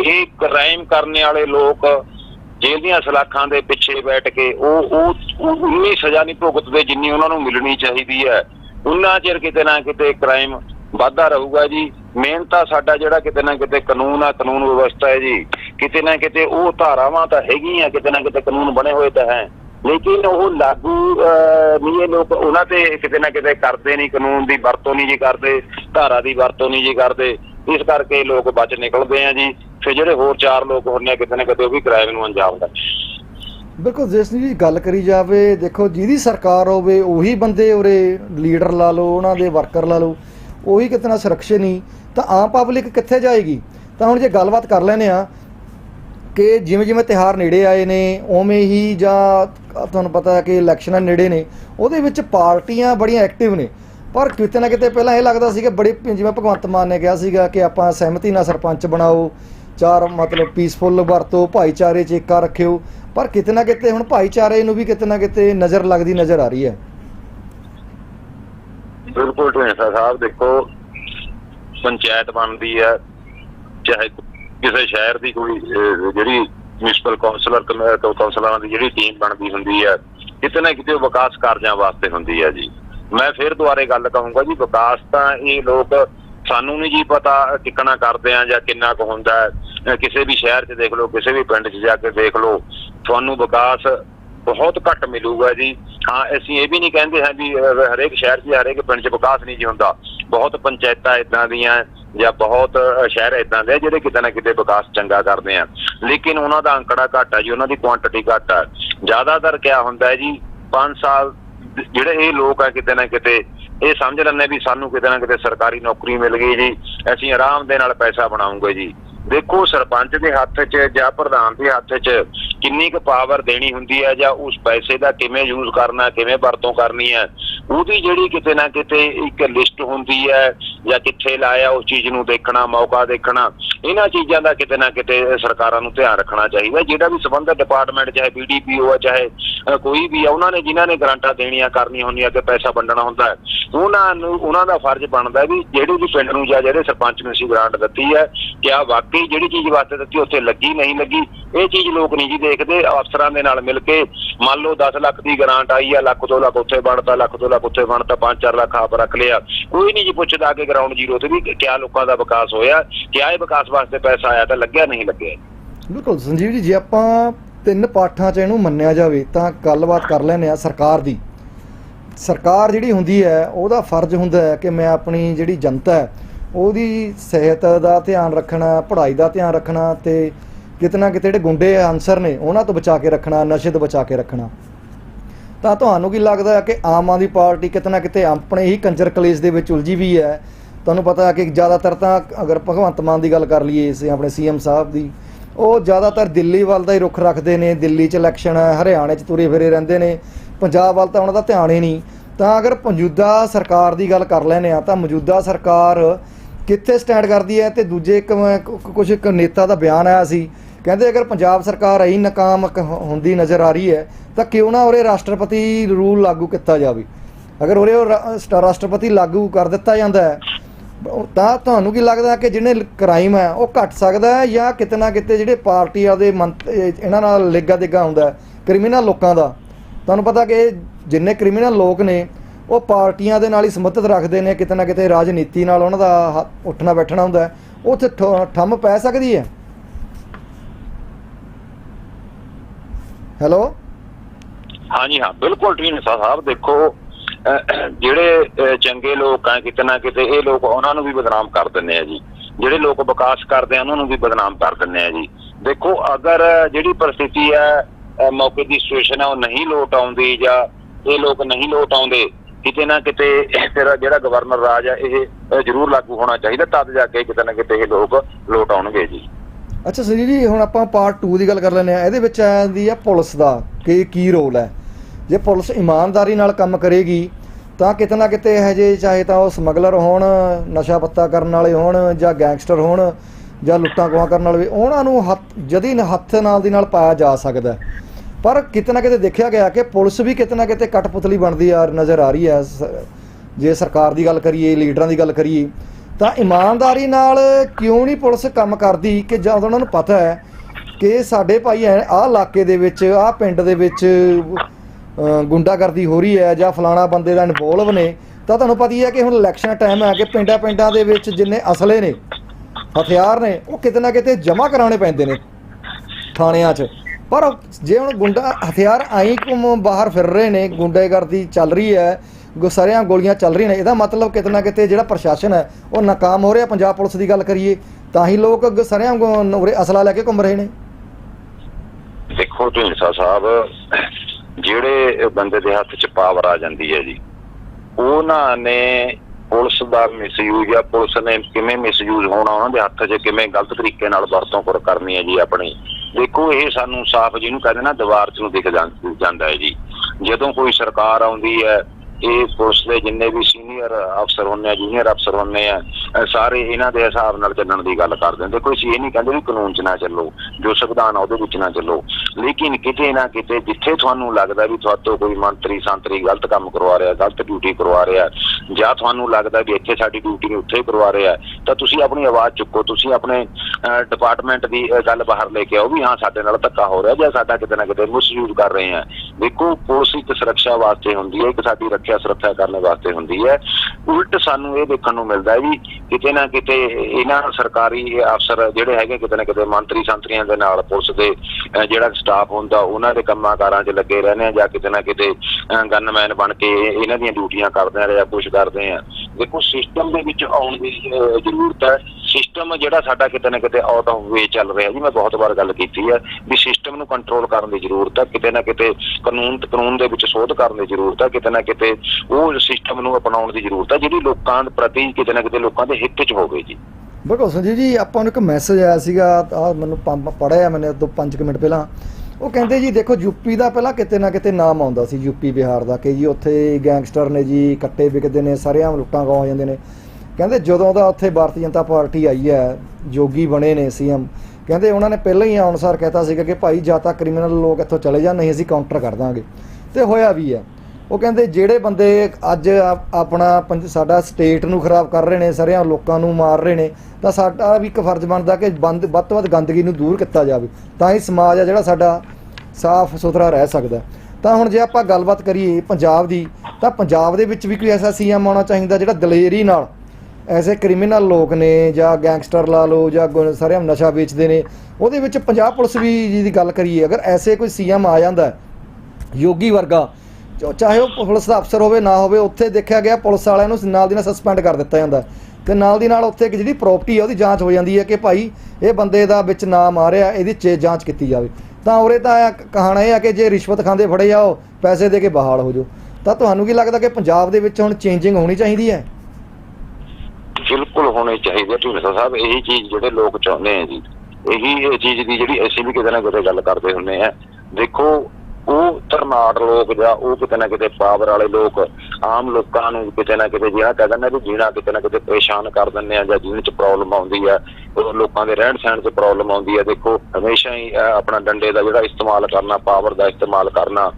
ਇਹ ਕ੍ਰਾਈਮ ਕਰਨ ਵਾਲੇ ਲੋਕ ਜੇਲ੍ਹ ਦੀਆਂ ਸਲਾਖਾਂ ਦੇ ਪਿੱਛੇ ਬੈਠ ਕੇ, ਉਹ ਉਹ ਉਹ ਉਨੀ ਸਜ਼ਾ ਨਹੀਂ ਭੁਗਤਦੇ ਜਿੰਨੀ ਉਹਨਾਂ ਨੂੰ ਮਿਲਣੀ ਚਾਹੀਦੀ ਹੈ। ਉਨਾ ਚਿਰ ਕਿਤੇ ਨਾ ਕਿਤੇ ਕ੍ਰਾਈਮ ਵਾਧਾ ਰਹੂਗਾ ਜੀ। ਮੇਨ ਤਾਂ ਸਾਡਾ ਜਿਹੜਾ ਕਿਤੇ ਨਾ ਕਿਤੇ ਕਾਨੂੰਨ ਆ ਕਾਨੂੰਨ ਵਿਵਸਥਾ ਹੈ ਜੀ। ਕਿਤੇ ਨਾ ਕਿਤੇ ਉਹ ਧਾਰਾਵਾਂ ਤਾਂ ਹੈਗੀਆਂ ਕਿਤੇ ਨਾ ਕਿਤੇ ਕਾਨੂੰਨ ਬਣੇ ਹੋਏ ਤਾਂ ਹੈ। ਲੇਕਿਨ ਉਹ ਲਾਗੂ ਅਹ, ਨਹੀਂ ਇਹ ਲੋਕ ਉਹਨਾਂ ਤੇ ਕਿਤੇ ਨਾ ਕਿਤੇ ਕਰਦੇ ਨਹੀਂ ਕਾਨੂੰਨ ਦੀ ਵਰਤੋਂ ਨਹੀਂ ਜੀ ਕਰਦੇ ਧਾਰਾ ਦੀ ਵਰਤੋਂ ਨਹੀਂ ਜੀ ਕਰਦੇ। ਇਸ ਕਰਕੇ ਲੋਕ ਬਚ ਨਿਕਲਦੇ ਆ ਜੀ। ਫਿਰ ਜਿਹੜੇ ਹੋਰ ਚਾਰ ਲੋਕ ਹੁੰਦੇ ਆ ਕਿਤੇ ਨਾ ਕਿਤੇ ਉਹ ਵੀ ਕ੍ਰਾਈਮ ਨੂੰ ਅੰਜਾਮ ਦਿੰਦੇ ਬਿਲਕੁਲ ਜਿਸ ਦੀ ਗੱਲ ਕਰੀ ਜਾਵੇ, ਦੇਖੋ, ਜਿਹਦੀ ਸਰਕਾਰ ਹੋਵੇ, ਉਹੀ ਬੰਦੇ ਉਰੇ ਲੀਡਰ ਲਾ ਲਓ, ਉਹਨਾਂ ਦੇ ਵਰਕਰ ਲਾ ਲਓ, ਉਹੀ ਕਿਤਨਾ ਸੁਰੱਖਿਅਤ ਨਹੀਂ, ਤਾਂ ਆਮ ਪਬਲਿਕ ਕਿੱਥੇ ਜਾਏਗੀ? ਤਾਂ ਹੁਣ ਜੇ ਗੱਲਬਾਤ ਕਰ ਲੈਨੇ ਆ ਕਿ ਜਿਵੇਂ ਜਿਵੇਂ ਤਿਹਾਰ ਨੇੜੇ ਆਏ ਨੇ, ਉਵੇਂ ਹੀ ਜਾਂ ਤੁਹਾਨੂੰ ਪਤਾ ਹੈ ਕਿ ਇਲੈਕਸ਼ਨਾਂ ਨੇੜੇ ਨੇ, ਉਹਦੇ ਵਿੱਚ ਪਾਰਟੀਆਂ ਬੜੀਆਂ ਐਕਟਿਵ ਨੇ। ਪਰ ਕਿਤੇ ਨਾ ਕਿਤੇ ਪਹਿਲਾਂ ਇਹ ਲੱਗਦਾ ਸੀ ਕਿ ਬੜੀ ਜਿਵੇਂ ਭਗਵੰਤ ਮਾਨ ਨੇ ਕਿਹਾ ਸੀਗਾ ਕਿ ਆਪਾਂ ਸਹਿਮਤੀ ਨਾਲ ਸਰਪੰਚ ਬਣਾਓ, ਚਾਰ ਮਤਲਬ ਪੀਸਫੁੱਲ ਵਰਤੋ, ਭਾਈਚਾਰੇ 'ਚ ਏਕਾ ਰੱਖਿਓ ਪਰ ਕਿਤੇ ਨਾ ਕਿਤੇ ਹੁਣ ਭਾਈਚਾਰੇ ਨੂੰ ਵੀ ਕਿਤੇ ਨਾ ਕਿਤੇ ਨਜ਼ਰ ਲੱਗਦੀ ਨਜ਼ਰ ਆ ਰਹੀ ਹੈ। ਬਿਲਕੁਲ ਢੀਂਡਸਾ ਸਾਹਿਬ ਦੇਖੋ, ਪੰਚਾਇਤ ਬਣਦੀ ਹੈ, ਚਾਹੇ ਕਿਸੇ ਸ਼ਹਿਰ ਦੀ ਕੋਈ ਜਿਹੜੀ ਮਿਊਨਿਸਪਲ ਕਾਉਂਸਲਰ ਕਾਉਂਸਲਰਾਂ ਦੀ ਜਿਹੜੀ ਟੀਮ ਬਣਦੀ ਹੁੰਦੀ ਹੈ, ਕਿਤੇ ਨਾ ਕਿਤੇ ਉਹ ਵਿਕਾਸ ਕਾਰਜਾਂ ਵਾਸਤੇ ਹੁੰਦੀ ਹੈ ਜੀ। ਮੈਂ ਫਿਰ ਦੁਬਾਰੇ ਗੱਲ ਕਹੂੰਗਾ ਜੀ, ਵਿਕਾਸ ਤਾਂ ਇਹ ਲੋਕ ਸਾਨੂੰ ਨਹੀਂ ਜੀ ਪਤਾ ਕਿੰਨਾ ਕਰਦੇ ਆ ਜਾਂ ਕਿੰਨਾ ਕੁ ਹੁੰਦਾ ਕਿਸੇ ਵੀ ਸ਼ਹਿਰ 'ਚ ਦੇਖ ਲਓ, ਕਿਸੇ ਵੀ ਪਿੰਡ 'ਚ ਜਾ ਕੇ ਦੇਖ ਲਓ ਤੁਹਾਨੂੰ ਵਿਕਾਸ ਬਹੁਤ ਘੱਟ ਮਿਲੂਗਾ ਜੀ। ਹਾਂ, ਅਸੀਂ ਇਹ ਵੀ ਨਹੀਂ ਕਹਿੰਦੇ ਹਾਂ ਵੀ ਹਰੇਕ ਸ਼ਹਿਰ 'ਚ ਹਰੇਕ ਪਿੰਡ 'ਚ ਵਿਕਾਸ ਨਹੀਂ ਜੀ ਹੁੰਦਾ। ਬਹੁਤ ਪੰਚਾਇਤਾਂ ਇਦਾਂ ਦੀਆਂ ਜਾਂ ਬਹੁਤ ਸ਼ਹਿਰ ਇਦਾਂ ਦੇ ਜਿਹੜੇ ਕਿਤੇ ਨਾ ਕਿਤੇ ਵਿਕਾਸ ਚੰਗਾ ਕਰਦੇ ਆ। ਲੇਕਿਨ ਉਹਨਾਂ ਦਾ ਅੰਕੜਾ ਘੱਟ ਆ ਜੀ, ਉਹਨਾਂ ਦੀ ਕੁਆਂਟੀਟੀ ਘੱਟ ਆ। ਜ਼ਿਆਦਾਤਰ ਕਿਆ ਹੁੰਦਾ ਹੈ ਜੀ 5 ਸਾਲ ਜਿਹੜੇ ਇਹ ਲੋਕ ਆ ਕਿਤੇ ਨਾ ਕਿਤੇ, ਇਹ ਸਮਝ ਲੈਂਦੇ ਵੀ ਸਾਨੂੰ ਕਿਤੇ ਨਾ ਕਿਤੇ ਸਰਕਾਰੀ ਨੌਕਰੀ ਮਿਲ ਗਈ ਜੀ। ਅਸੀਂ ਆਰਾਮ ਦੇ ਨਾਲ ਪੈਸਾ ਬਣਾਉਂਗੇ ਜੀ। ਦੇਖੋ, ਸਰਪੰਚ ਦੇ ਹੱਥ 'ਚ ਜਾਂ ਪ੍ਰਧਾਨ ਦੇ ਹੱਥ 'ਚ ਕਿੰਨੀ ਕੁ ਪਾਵਰ ਦੇਣੀ ਹੁੰਦੀ ਹੈ ਜਾਂ ਉਸ ਪੈਸੇ ਦਾ ਕਿਵੇਂ ਯੂਜ਼ ਕਰਨਾ, ਕਿਵੇਂ ਵਰਤੋਂ ਕਰਨੀ ਹੈ, ਉਹਦੀ ਜਿਹੜੀ ਕਿਤੇ ਨਾ ਕਿਤੇ ਇੱਕ ਲਿਸਟ ਹੁੰਦੀ ਹੈ ਜਾਂ ਕਿੱਥੇ ਲਾਇਆ ਉਸ ਚੀਜ਼ ਨੂੰ ਦੇਖਣਾ, ਮੌਕਾ ਦੇਖਣਾ ਇਹਨਾਂ ਚੀਜ਼ਾਂ ਦਾ ਕਿਤੇ ਨਾ ਕਿਤੇ ਸਰਕਾਰਾਂ ਨੂੰ ਧਿਆਨ ਰੱਖਣਾ ਚਾਹੀਦਾ। ਜਿਹੜਾ ਵੀ ਸੰਬੰਧਿਤ ਡਿਪਾਰਟਮੈਂਟ ਚਾਹੇ ਬੀਡੀਪੀਓ ਆ, ਚਾਹੇ ਕੋਈ ਵੀ ਆ, ਉਹਨਾਂ ਨੇ ਜਿਨ੍ਹਾਂ ਨੇ ਗ੍ਰਾਂਟਾਂ ਦੇਣੀਆਂ, ਕਰਨੀਆਂ ਹੁੰਦੀਆਂ ਤੇ ਪੈਸਾ ਵੰਡਣਾ ਹੁੰਦਾ ਉਹਨਾਂ ਨੂੰ, ਉਹਨਾਂ ਦਾ ਫਰਜ਼ ਬਣਦਾ ਵੀ ਜਿਹੜੀ ਵੀ ਪਿੰਡ ਨੂੰ ਜਾਂ ਜਿਹੜੇ ਸਰਪੰਚ ਨੂੰ ਅਸੀਂ ਗ੍ਰਾਂਟ ਦਿੱਤੀ ਹੈ ਕਿਆ ਵਾਕਈ ਜਿਹੜੀ ਚੀਜ਼ ਵਾਸਤੇ ਦਿੱਤੀ, ਉੱਥੇ ਲੱਗੀ, ਨਹੀਂ ਲੱਗੀ, ਇਹ ਚੀਜ਼ ਲੋਕ ਨਹੀਂ ਜੀ ਦੇਖਦੇ, ਅਫਸਰਾਂ ਦੇ ਨਾਲ ਮਿਲ ਕੇ ਮੰਨ ਲਓ 10 ਲੱਖ ਦੀ ਗ੍ਰਾਂਟ ਆਈ ਆ, ਲੱਖ 2 ਲੱਖ ਉੱਥੇ ਬਣਦਾ ਲੱਖ 2 ਲੱਖ ਉੱਥੇ ਬਣਦਾ 5-4 ਲੱਖ ਆਪ ਰੱਖ ਲਿਆ। ਕੋਈ ਨਹੀਂ ਜੀ ਪੁੱਛਦਾ ਕਿ ਗਰਾਊਂਡ ਜ਼ੀਰੋ ਤੇ ਵੀ ਕਿਆ ਲੋਕਾਂ ਦਾ ਵਿਕਾਸ ਹੋਇਆ, ਕਿਆ ਇਹ ਵਿਕਾਸ ਵਾਸਤੇ ਪੈਸਾ ਆਇਆ ਤਾਂ ਲੱਗਿਆ ਨਹੀਂ ਲੱਗਿਆ। ਬਿਲਕੁਲ, ਸੰਜੀਵ ਜੀ, ਜੇ ਆਪਾਂ ਤਿੰਨ ਪਾਠਾਂ 'ਚ ਇਹਨੂੰ ਮੰਨਿਆ ਜਾਵੇ ਤਾਂ ਗੱਲਬਾਤ ਕਰ ਲੈਂਦੇ ਆ ਸਰਕਾਰ ਦੀ। ਸਰਕਾਰ ਜਿਹੜੀ ਹੁੰਦੀ ਹੈ, ਉਹਦਾ ਫਰਜ਼ ਹੁੰਦਾ ਹੈ ਕਿ ਮੈਂ ਆਪਣੀ ਜਿਹੜੀ ਜਨਤਾ ਹੈ, ਉਹਦੀ ਸਿਹਤ ਦਾ ਧਿਆਨ ਰੱਖਣਾ, ਪੜ੍ਹਾਈ ਦਾ ਧਿਆਨ ਰੱਖਣਾ ਤੇ ਕਿਤੇ ਨਾ ਕਿਤੇ ਜਿਹੜੇ ਗੁੰਡੇ ਅਨਸਰ ਨੇ, ਉਹਨਾਂ ਤੋਂ ਬਚਾ ਕੇ ਰੱਖਣਾ, ਨਸ਼ੇ ਤੋਂ ਬਚਾ ਕੇ ਰੱਖਣਾ। ਤਾਂ ਤੁਹਾਨੂੰ ਕੀ ਲੱਗਦਾ ਹੈ ਕਿ ਆਮ ਆਦਮੀ ਪਾਰਟੀ ਕਿਤੇ ਨਾ ਕਿਤੇ ਆਪਣੇ ਹੀ ਕੰਜਰ ਕਲੇਸ਼ ਦੇ ਵਿੱਚ ਉਲਝੀ ਵੀ ਹੈ? ਤੁਹਾਨੂੰ ਪਤਾ ਹੈ ਕਿ ਜ਼ਿਆਦਾਤਰ ਤਾਂ ਅਗਰ ਭਗਵੰਤ ਮਾਨ ਦੀ ਗੱਲ ਕਰ ਲਈਏ, ਇਸ ਆਪਣੇ ਸੀਐਮ ਸਾਹਿਬ ਦੀ, ਉਹ ਜ਼ਿਆਦਾਤਰ ਦਿੱਲੀ ਵੱਲ ਦਾ ਹੀ ਰੁਖ ਰੱਖਦੇ ਨੇ, ਦਿੱਲੀ 'ਚ ਇਲੈਕਸ਼ਨ ਹੈ ਹਰਿਆਣੇ 'ਚ ਤੁਰੇ ਫਿਰੇ ਰਹਿੰਦੇ ਨੇ, ਪੰਜਾਬ ਵੱਲ ਤਾਂ ਉਹਨਾਂ ਦਾ ਧਿਆਨ ਹੀ ਨਹੀਂ। ਤਾਂ ਅਗਰ ਮੌਜੂਦਾ ਸਰਕਾਰ ਦੀ ਗੱਲ ਕਰ ਲੈਨੇ ਆ ਤਾਂ ਮੌਜੂਦਾ ਸਰਕਾਰ ਕਿੱਥੇ ਸਟੈਂਡ ਕਰਦੀ ਹੈ ਤੇ ਦੂਜੇ ਇੱਕ ਮੈਂ ਕੁਝ ਇੱਕ ਨੇਤਾ ਦਾ ਬਿਆਨ ਆਇਆ ਸੀ ਕਹਿੰਦੇ ਅਗਰ ਪੰਜਾਬ ਸਰਕਾਰ ਇਹੀ ਨਾਕਾਮ ਹੁੰਦੀ ਨਜ਼ਰ ਆ ਰਹੀ ਹੈ, ਤਾਂ ਕਿਉਂ ਨਾ ਉਰੇ ਰਾਸ਼ਟਰਪਤੀ ਰੂਲ ਲਾਗੂ ਕੀਤਾ ਜਾਵੇ? ਅਗਰ ਉਰੇ ਉਹ ਰਾਸ਼ਟਰਪਤੀ ਲਾਗੂ ਕਰ ਦਿੱਤਾ ਜਾਂਦਾ ਹੈ ਤਾਂ ਤੁਹਾਨੂੰ ਕੀ ਲੱਗਦਾ ਕਿ ਜਿਹੜੇ ਕ੍ਰਾਈਮ ਹੈ, ਉਹ ਘਟ ਸਕਦਾ ਹੈ ਜਾਂ ਕਿਤੇ ਨਾ ਕਿਤੇ ਜਿਹੜੇ ਪਾਰਟੀਆਂ ਦੇ ਮੰਤ- ਇਹਨਾਂ ਨਾਲ ਲੇਗਾ ਦੇਗਾ ਹੁੰਦਾ ਕ੍ਰਿਮੀਨਲ ਲੋਕਾਂ ਦਾ? ਤੁਹਾਨੂੰ ਪਤਾ ਕਿ ਜਿੰਨੇ ਕ੍ਰਿਮੀਨਲ ਲੋਕ ਨੇ, ਉਹ ਪਾਰਟੀਆਂ ਦੇ ਨਾਲ ਹੀ ਸੰਬੰਧਿਤ ਰੱਖਦੇ ਨੇ, ਕਿਤੇ ਨਾ ਕਿਤੇ ਰਾਜਨੀਤੀ ਨਾਲ ਉਹਨਾਂ ਦਾ ਹ- ਉੱਠਣਾ ਬੈਠਣਾ ਹੁੰਦਾ ਹੈ, ਉੱਥੇ ਠ- ਠੰਮ ਪੈ ਸਕਦੀ ਹੈ? ਹੈਲੋ? ਹਾਂਜੀ, ਹਾਂ, ਬਿਲਕੁਲ ਢੀਂਡਸਾ ਸਾਹਿਬ, ਦੇਖੋ ਜਿਹੜੇ ਚੰਗੇ ਲੋਕ ਆ, ਕਿਤੇ ਨਾ ਕਿਤੇ ਇਹ ਲੋਕ ਉਹਨਾਂ ਨੂੰ ਵੀ ਬਦਨਾਮ ਕਰ ਦਿੰਦੇ ਆ ਜੀ। ਜਿਹੜੇ ਲੋਕ ਵਿਕਾਸ ਕਰਦੇ ਆ, ਉਹਨਾਂ ਨੂੰ ਵੀ ਬਦਨਾਮ ਕਰ ਦਿੰਦੇ ਆ ਜੀ। ਦੇਖੋ, ਅਗਰ ਜਿਹੜੀ ਪਰਿਸਥਿਤੀ ਹੈ ਮੌਕੇ ਦੀ ਸਿਚੁਏਸ਼ਨ ਹੈ ਉਹ ਨਹੀਂ ਲੋਟ ਆਉਂਦੀ ਜਾਂ ਇਹ ਲੋਕ ਨਹੀਂ ਲੋਟ ਆਉਂਦੇ, ਕਿਤੇ ਨਾ ਕਿਤੇ ਫਿਰ ਜਿਹੜਾ ਗਵਰਨਰ ਰਾਜ ਹੈ ਇਹ ਜ਼ਰੂਰ ਲਾਗੂ ਹੋਣਾ ਚਾਹੀਦਾ, ਤਦ ਜਾ ਕੇ ਕਿਤੇ ਨਾ ਕਿਤੇ ਇਹ ਲੋਕ ਲੋਟ ਆਉਣਗੇ ਜੀ। ਅੱਛਾ ਸੰਜੀਵ ਜੀ, ਹੁਣ ਆਪਾਂ ਪਾਰਟ 2 ਦੀ ਗੱਲ ਕਰ ਲੈਂਦੇ ਆ ਇਹਦੇ ਵਿੱਚ ਆਂਦੀ ਆ ਪੁਲਿਸ ਦਾ ਕਿ ਕੀ ਰੋਲ ਹੈ। ਜੇ ਪੁਲਿਸ ਇਮਾਨਦਾਰੀ ਨਾਲ ਕੰਮ ਕਰੇਗੀ, ਤਾਂ ਕਿਤੇ ਨਾ ਕਿਤੇ ਇਹ ਜੇ ਚਾਹੇ ਤਾਂ ਉਹ ਸਮਗਲਰ ਹੋਣ, ਨਸ਼ਾ ਪੱਤਾ ਕਰਨ ਵਾਲੇ ਹੋਣ, ਜਾਂ ਗੈਂਗਸਟਰ ਹੋਣ, ਜਾਂ ਲੁੱਟਾਂ ਖੋਹਾਂ ਕਰਨ ਵਾਲੇ, ਉਹਨਾਂ ਨੂੰ ਹੱਥ, ਜਦੀ ਨ- ਹੱਥ ਨਾਲ ਦੀ ਨਾਲ ਪਾਇਆ ਜਾ ਸਕਦਾ ਪਰ ਕਿਤੇ ਨਾ ਕਿਤੇ ਦੇਖਿਆ ਗਿਆ ਕਿ ਪੁਲਿਸ ਵੀ ਕਿਤੇ ਨਾ ਕਿਤੇ ਕਠਪੁਤਲੀ ਬਣਦੀ ਆ, ਨਜ਼ਰ ਆ ਰਹੀ ਹੈ। ਸ- ਜੇ ਸਰਕਾਰ ਦੀ ਗੱਲ ਕਰੀਏ, ਲੀਡਰਾਂ ਦੀ ਗੱਲ ਕਰੀਏ ਤਾਂ ਇਮਾਨਦਾਰੀ ਨਾਲ ਕਿਉਂ ਨਹੀਂ ਪੁਲਿਸ ਕੰਮ ਕਰਦੀ ਕਿ ਜਦ ਉਹਨਾਂ ਨੂੰ ਪਤਾ ਹੈ ਕਿ ਸਾਡੇ ਭਾਈ ਆਹ ਇਲਾਕੇ ਦੇ ਵਿੱਚ, ਆਹ ਪਿੰਡ ਦੇ ਵਿੱਚ ਗੁੰਡਾਗਰਦੀ ਹੋ ਰਹੀ ਹੈ ਜਾਂ ਫਲਾਣਾ ਬੰਦੇ ਦਾ ਇਨਵੋਲਵ ਨੇ, ਤਾਂ ਤੁਹਾਨੂੰ ਪਤਾ ਹੀ ਹੈ ਕਿ ਹੁਣ ਇਲੈਕਸ਼ਨ ਟਾਈਮ ਹੈ ਕਿ ਪਿੰਡਾਂ ਪਿੰਡਾਂ ਦੇ ਵਿੱਚ ਜਿੰਨੇ ਅਸਲੇ ਨੇ, ਹਥਿਆਰ ਨੇ, ਉਹ ਕਿਤੇ ਨਾ ਕਿਤੇ ਜਮ੍ਹਾਂ ਕਰਾਉਣੇ ਪੈਂਦੇ ਨੇ ਥਾਣਿਆਂ 'ਚ। ਪਰ ਜੇ ਹੁਣ ਗੁੰਡਾ, ਹਥਿਆਰ ਆਈ ਘੁੰਮ ਬਾਹਰ ਫਿਰ ਰਹੇ ਨੇ, ਗੁੰਡਾਗਰਦੀ ਚੱਲ ਰਹੀ ਹੈ ਗੁਸਰਿਆਂ ਗੋਲੀਆਂ ਚੱਲ ਰਹੀਆਂ ਨੇ। ਇਹਦਾ ਮਤਲਬ ਕਿਤੇ ਨਾ ਕਿਤੇ ਜਿਹੜਾ ਪ੍ਰਸ਼ਾਸਨ ਹੈ, ਉਹ ਨਾਕਾਮ ਹੋ ਰਿਹਾ। ਪੰਜਾਬ ਪੁਲਿਸ ਦੀ ਗੱਲ ਕਰੀਏ, ਤਾਂ ਹੀ ਲੋਕ ਗੁਸਰਿਆਂ ਉਰੇ ਅਸਲਾ ਲੈ ਕੇ ਘੁੰਮ ਰਹੇ ਨੇ। ਦੇਖੋ, ਢੀਂਡਸਾ ਸਾਹਿਬ, ਜਿਹੜੇ ਬੰਦੇ ਦੇ ਹੱਥ 'ਚ ਪਾਵਰ ਆ ਜਾਂਦੀ ਹੈ ਜੀ, ਉਹਨਾਂ ਨੇ ਪੁਲਿਸ ਦਾ ਮਿਸਯੂਜ਼ ਜਾਂ ਪੁਲਿਸ ਨੇ ਕਿਵੇਂ ਮਿਸਯੂਜ਼ ਹੋਣਾ, ਉਹਨਾਂ ਦੇ ਹੱਥ 'ਚ ਕਿਵੇਂ ਗਲਤ ਤਰੀਕੇ ਨਾਲ ਵਰਤੋਂ ਕਰ ਕਰਨੀ ਹੈ ਜੀ ਆਪਣੀ। ਦੇਖੋ, ਇਹ ਸਾਨੂੰ ਸਾਫ਼ ਜਿਹਨੂੰ ਕਹਿੰਦੇ ਨਾ, ਦੀਵਾਰ 'ਚ ਨੂੰ ਦਿਖ ਜਾਂਦਾ ਹੈ ਜੀ। ਜਦੋਂ ਕੋਈ ਸਰਕਾਰ ਆਉਂਦੀ ਹੈ ਇਹ ਪੁਲਿਸ ਦੇ ਜਿੰਨੇ ਵੀ ਸੀਨੀਅਰ ਅਫਸਰ ਹੁੰਦੇ ਆ ਜੂਨੀਅਰ ਅਫਸਰ ਹੁੰਦੇ ਆ ਸਾਰੇ ਇਹਨਾਂ ਦੇ ਹਿਸਾਬ ਨਾਲ ਚੱਲਣ ਦੀ ਗੱਲ ਕਰਦੇ ਨੇ ਕੋਈ ਅਸੀਂ ਇਹ ਨਹੀਂ ਕਹਿੰਦੇ ਵੀ ਕਾਨੂੰਨ 'ਚ ਨਾ ਚੱਲੋ, ਜੋ ਸੰਵਿਧਾਨ ਆ ਉਹਦੇ ਵਿੱਚ ਨਾ ਚੱਲੋ। ਲੇਕਿਨ ਕਿਤੇ ਨਾ ਕਿਤੇ ਜਿੱਥੇ ਤੁਹਾਨੂੰ ਲੱਗਦਾ ਵੀ ਤੁਹਾਤੋਂ ਕੋਈ ਮੰਤਰੀ ਸੰਤਰੀ ਗਲਤ ਕੰਮ ਕਰਵਾ ਰਿਹਾ, ਗਲਤ ਡਿਊਟੀ ਕਰਵਾ ਰਿਹਾ ਜਾਂ ਤੁਹਾਨੂੰ ਲੱਗਦਾ ਵੀ ਇੱਥੇ ਸਾਡੀ ਡਿਊਟੀ ਨਹੀਂ ਉੱਥੇ ਕਰਵਾ ਰਿਹਾ ਤਾਂ ਤੁਸੀਂ ਆਪਣੀ ਆਵਾਜ਼ ਚੁੱਕੋ, ਤੁਸੀਂ ਆਪਣੇ ਡਿਪਾਰਟਮੈਂਟ ਦੀ ਗੱਲ ਬਾਹਰ ਲੈ ਕੇ ਆਓ ਵੀ ਹਾਂ ਸਾਡੇ ਨਾਲ ਧੱਕਾ ਹੋ ਰਿਹਾ ਜਾਂ ਸਾਡਾ ਕਿਤੇ ਨਾ ਕਿਤੇ ਮਿਸਯੂਜ਼ ਕਰ ਰਹੇ ਆ ਦੇਖੋ, ਪੁਲਿਸ ਇੱਕ ਸੁਰੱਖਿਆ ਵਾਸਤੇ ਹੁੰਦੀ ਹੈ, ਇੱਕ ਸਾਡੀ ਰੱਖਿਆ ਸੁਰੱਖਿਆ ਕਰਨ ਵਾਸਤੇ ਹੁੰਦੀ ਹੈ। ਉਲਟ ਸਾਨੂੰ ਇਹ ਦੇਖਣ ਨੂੰ ਮਿਲਦਾ ਹੈ ਵੀ ਕਿਤੇ ਨਾ ਕਿਤੇ ਇਹਨਾਂ ਸਰਕਾਰੀ ਅਫਸਰ ਜਿਹੜੇ ਹੈਗੇ ਕਿਤੇ ਨਾ ਕਿਤੇ ਮੰਤਰੀ ਸੰਤਰੀਆਂ ਦੇ ਨਾਲ ਪੁਲਿਸ ਦੇ ਜਿਹੜਾ ਸਟਾਫ ਹੁੰਦਾ, ਉਹਨਾਂ ਦੇ ਕੰਮਾਂ ਕਾਰਾਂ 'ਚ ਲੱਗੇ ਰਹਿੰਦੇ ਆ ਜਾਂ ਕਿਤੇ ਨਾ ਕਿਤੇ ਗਨਮੈਨ ਬਣ ਕੇ ਇਹਨਾਂ ਦੀਆਂ ਡਿਊਟੀਆਂ ਕਰਦੇ ਆ ਜਾਂ ਕੁਝ ਕਰਦੇ ਆ। ਦੇਖੋ ਸਿਸਟਮ ਦੇ ਵਿੱਚ ਆਉਣ ਦੀ ਜ਼ਰੂਰਤ ਹੈ। ਸਿਸਟਮ ਜਿਹੜਾ ਸਾਡਾ ਕਿਤੇ ਨਾ ਕਿਤੇ ਆਊਟ ਆਫ ਵੇ ਚੱਲ ਰਿਹਾ ਜੀ, ਮੈਂ ਬਹੁਤ ਵਾਰ ਗੱਲ ਕੀਤੀ ਹੈ ਵੀ ਸਿਸਟਮ ਨੂੰ ਕੰਟਰੋਲ ਕਰਨ ਦੀ ਜ਼ਰੂਰਤ ਹੈ ਕਿਤੇ ਨਾ ਕਿਤੇ ਕਾਨੂੰਨ ਕਾਨੂੰਨ ਦੇ ਵਿੱਚ ਸੋਧ ਕਰਨ ਦੀ ਜ਼ਰੂਰਤ ਹੈ ਕਿਤੇ ਨਾ ਕਿਤੇ ਉਹ ਸਿਸਟਮ ਨੂੰ ਅਪਣਾਉਣ ਦੀ ਜ਼ਰੂਰਤ ਹੈ ਜਿਹੜੀ ਲੋਕਾਂ ਦੇ ਪ੍ਰਤੀ, ਕਿਤੇ ਨਾ ਕਿਤੇ ਲੋਕਾਂ ਦੇ ਹਿੱਤ 'ਚ ਹੋਵੇ ਜੀ। ਬਿਲਕੁਲ ਸੰਜੀਵ ਜੀ, ਆਪਾਂ ਨੂੰ ਇੱਕ ਮੈਸੇਜ ਆਇਆ ਸੀਗਾ ਆ ਮੈਨੂੰ ਪੜਿਆ ਮੈਨੇ ਦੋ 5 ਮਿੰਟ ਪਹਿਲਾਂ। ਉਹ ਕਹਿੰਦੇ ਜੀ, ਦੇਖੋ ਯੂਪੀ ਦਾ ਪਹਿਲਾਂ ਕਿਤੇ ਨਾ ਕਿਤੇ ਨਾਮ ਆਉਂਦਾ ਸੀ ਯੂਪੀ ਬਿਹਾਰ ਦਾ ਕਿ ਜੀ ਉੱਥੇ ਗੈਂਗਸਟਰ ਨੇ ਜੀ ਕੱਟੇ ਵਿਕਦੇ ਨੇ, ਸਾਰਿਆਂ ਲੁੱਟਾਂ ਖੋਹ ਜਾਂਦੇ ਨੇ। ਕਹਿੰਦੇ ਜਦੋਂ ਦਾ ਉੱਥੇ ਭਾਰਤੀ ਜਨਤਾ ਪਾਰਟੀ ਆਈ ਹੈ ਜੋਗੀ ਬਣੇ ਨੇ ਸੀਐਮ, ਕਹਿੰਦੇ ਉਹਨਾਂ ਨੇ ਪਹਿਲਾਂ ਹੀ ਅਨੁਸਾਰ ਕਹਿਤਾ ਸੀਗਾ ਕਿ ਭਾਈ ਜਾਂ ਤਾਂ ਕ੍ਰਿਮੀਨਲ ਲੋਕ ਇੱਥੋਂ ਚਲੇ ਜਾਣ, ਨਹੀਂ ਅਸੀਂ ਕਾਊਂਟਰ ਕਰ ਦਾਂਗੇ। ਤੇ ਹੋਇਆ ਵੀ ਹੈ। ਉਹ ਕਹਿੰਦੇ ਜਿਹੜੇ ਬੰਦੇ ਅੱਜ ਆਪਣਾ ਪੰਜ- ਸਾਡਾ ਸਟੇਟ ਨੂੰ ਖਰਾਬ ਕਰ ਰਹੇ ਨੇ, ਸਾਰਿਆਂ ਲੋਕਾਂ ਨੂੰ ਮਾਰ ਰਹੇ ਨੇ, ਤਾਂ ਸਾਡਾ ਵੀ ਇੱਕ ਫਰਜ਼ ਬਣਦਾ ਕਿ ਬੰਦ, ਵੱਧ ਤੋਂ ਵੱਧ ਗੰਦਗੀ ਨੂੰ ਦੂਰ ਕੀਤਾ ਜਾਵੇ, ਤਾਂ ਹੀ ਸਮਾਜ ਆ ਜਿਹੜਾ ਸਾਡਾ ਸਾਫ਼ ਸੁਥਰਾ ਰਹਿ ਸਕਦਾ। ਤਾਂ ਹੁਣ ਜੇ ਆਪਾਂ ਗੱਲਬਾਤ ਕਰੀਏ ਪੰਜਾਬ ਦੀ, ਤਾਂ ਪੰਜਾਬ ਦੇ ਵਿੱਚ ਵੀ ਕੋਈ ਐਸਾ ਸੀਐਮ ਆਉਣਾ ਚਾਹੀਦਾ ਜਿਹੜਾ ਦਲੇਰੀ ਨਾਲ ਐਸੇ ਕ੍ਰਿਮੀਨਲ ਲੋਕ ਨੇ ਜਾਂ ਗੈਂਗਸਟਰ ਲਾ ਲਓ ਜਾਂ ਗੁ- ਸਾਰਿਆਂ ਨਸ਼ਾ ਵੇਚਦੇ ਨੇ, ਉਹਦੇ ਵਿੱਚ ਪੰਜਾਬ ਪੁਲਿਸ ਵੀ ਜਿਹਦੀ ਗੱਲ ਕਰੀਏ, ਅਗਰ ਐਸੇ ਕੋਈ ਸੀਐਮ ਆ ਜਾਂਦਾ, ਯੋਗੀ ਵਰਗਾ ਚਾਹੇ ਉਹ ਪੁਲਿਸ ਦਾ ਅਫਸਰ ਹੋਵੇ, ਨਾ ਹੋਵੇ, ਉੱਥੇ ਦੇਖਿਆ ਗਿਆ ਪੁਲਿਸ ਵਾਲਿਆਂ ਨੂੰ ਨਾਲ ਦੀ ਨਾਲ ਸਸਪੈਂਡ ਕਰ ਦਿੱਤਾ ਜਾਂਦਾ ਤੇ ਨਾਲ ਦੀ ਨਾਲ ਉੱਥੇ ਇੱਕ ਜਿਹੜੀ ਪ੍ਰਾਪਰਟੀ ਹੈ ਉਹਦੀ ਜਾਂਚ ਹੋ ਜਾਂਦੀ ਹੈ ਕਿ ਭਾਈ ਇਹ ਬੰਦੇ ਦਾ ਵਿੱਚ ਨਾਮ ਆ ਰਿਹਾ, ਇਹਦੀ ਚੇ ਜਾਂਚ ਕੀਤੀ ਜਾਵੇ। ਤਾਂ ਉਰੇ ਤਾਂ ਕਹਾਣਾ ਇਹ ਆ ਕਿ ਜੇ ਰਿਸ਼ਵਤ ਖਾਂਦੇ ਫੜੇ ਜਾਓ ਪੈਸੇ ਦੇ ਕੇ ਬਹਾਲ ਹੋ ਜਾਓ। ਤਾਂ ਤੁਹਾਨੂੰ ਕੀ ਲੱਗਦਾ ਕਿ ਪੰਜਾਬ ਦੇ ਵਿੱਚ ਹੁਣ ਚੇਂਜਿੰਗ ਹੋਣੀ ਚਾਹੀਦੀ ਹੈ? ਬਿਲਕੁਲ ਹੋਣੇ ਚਾਹੀਦੇ ਢੀਂਡਸਾ ਸਾਹਿਬ, ਇਹੀ ਚੀਜ਼ ਜਿਹੜੇ ਲੋਕ ਚਾਹੁੰਦੇ ਆ ਜੀ, ਇਹੀ ਚੀਜ਼ ਦੀ ਜਿਹੜੀ ਅਸੀਂ ਵੀ ਕਿਤੇ ਨਾ ਕਿਤੇ ਗੱਲ ਕਰਦੇ ਹੁੰਦੇ ਆ। ਦੇਖੋ ਉਹ ਤਰਨਾੜ ਲੋਕ ਜਾਂ ਉਹ ਕਿਤੇ ਨਾ ਕਿਤੇ ਪਾਵਰ ਵਾਲੇ ਲੋਕ ਆਮ ਲੋਕਾਂ ਨੂੰ ਕਿਤੇ ਨਾ ਕਿਤੇ ਜਿਹੜਾ ਕਹਿ ਦਿੰਦੇ ਵੀ ਜੀਣਾ ਕਿਤੇ ਨਾ ਕਿਤੇ ਪਰੇਸ਼ਾਨ ਕਰ ਦਿੰਦੇ ਆ ਜਾਂ ਜੀਣ 'ਚ ਪ੍ਰੋਬਲਮ ਆਉਂਦੀ ਆ, ਉਹ ਲੋਕਾਂ ਦੇ ਰਹਿਣ ਸਹਿਣ 'ਚ ਪ੍ਰੋਬਲਮ ਆਉਂਦੀ ਆ। ਦੇਖੋ, ਹਮੇਸ਼ਾ ਹੀ ਆਪਣਾ ਡੰਡੇ ਦਾ ਜਿਹੜਾ ਇਸਤੇਮਾਲ ਕਰਨਾ, ਪਾਵਰ ਦਾ ਇਸਤੇਮਾਲ ਕਰਨਾ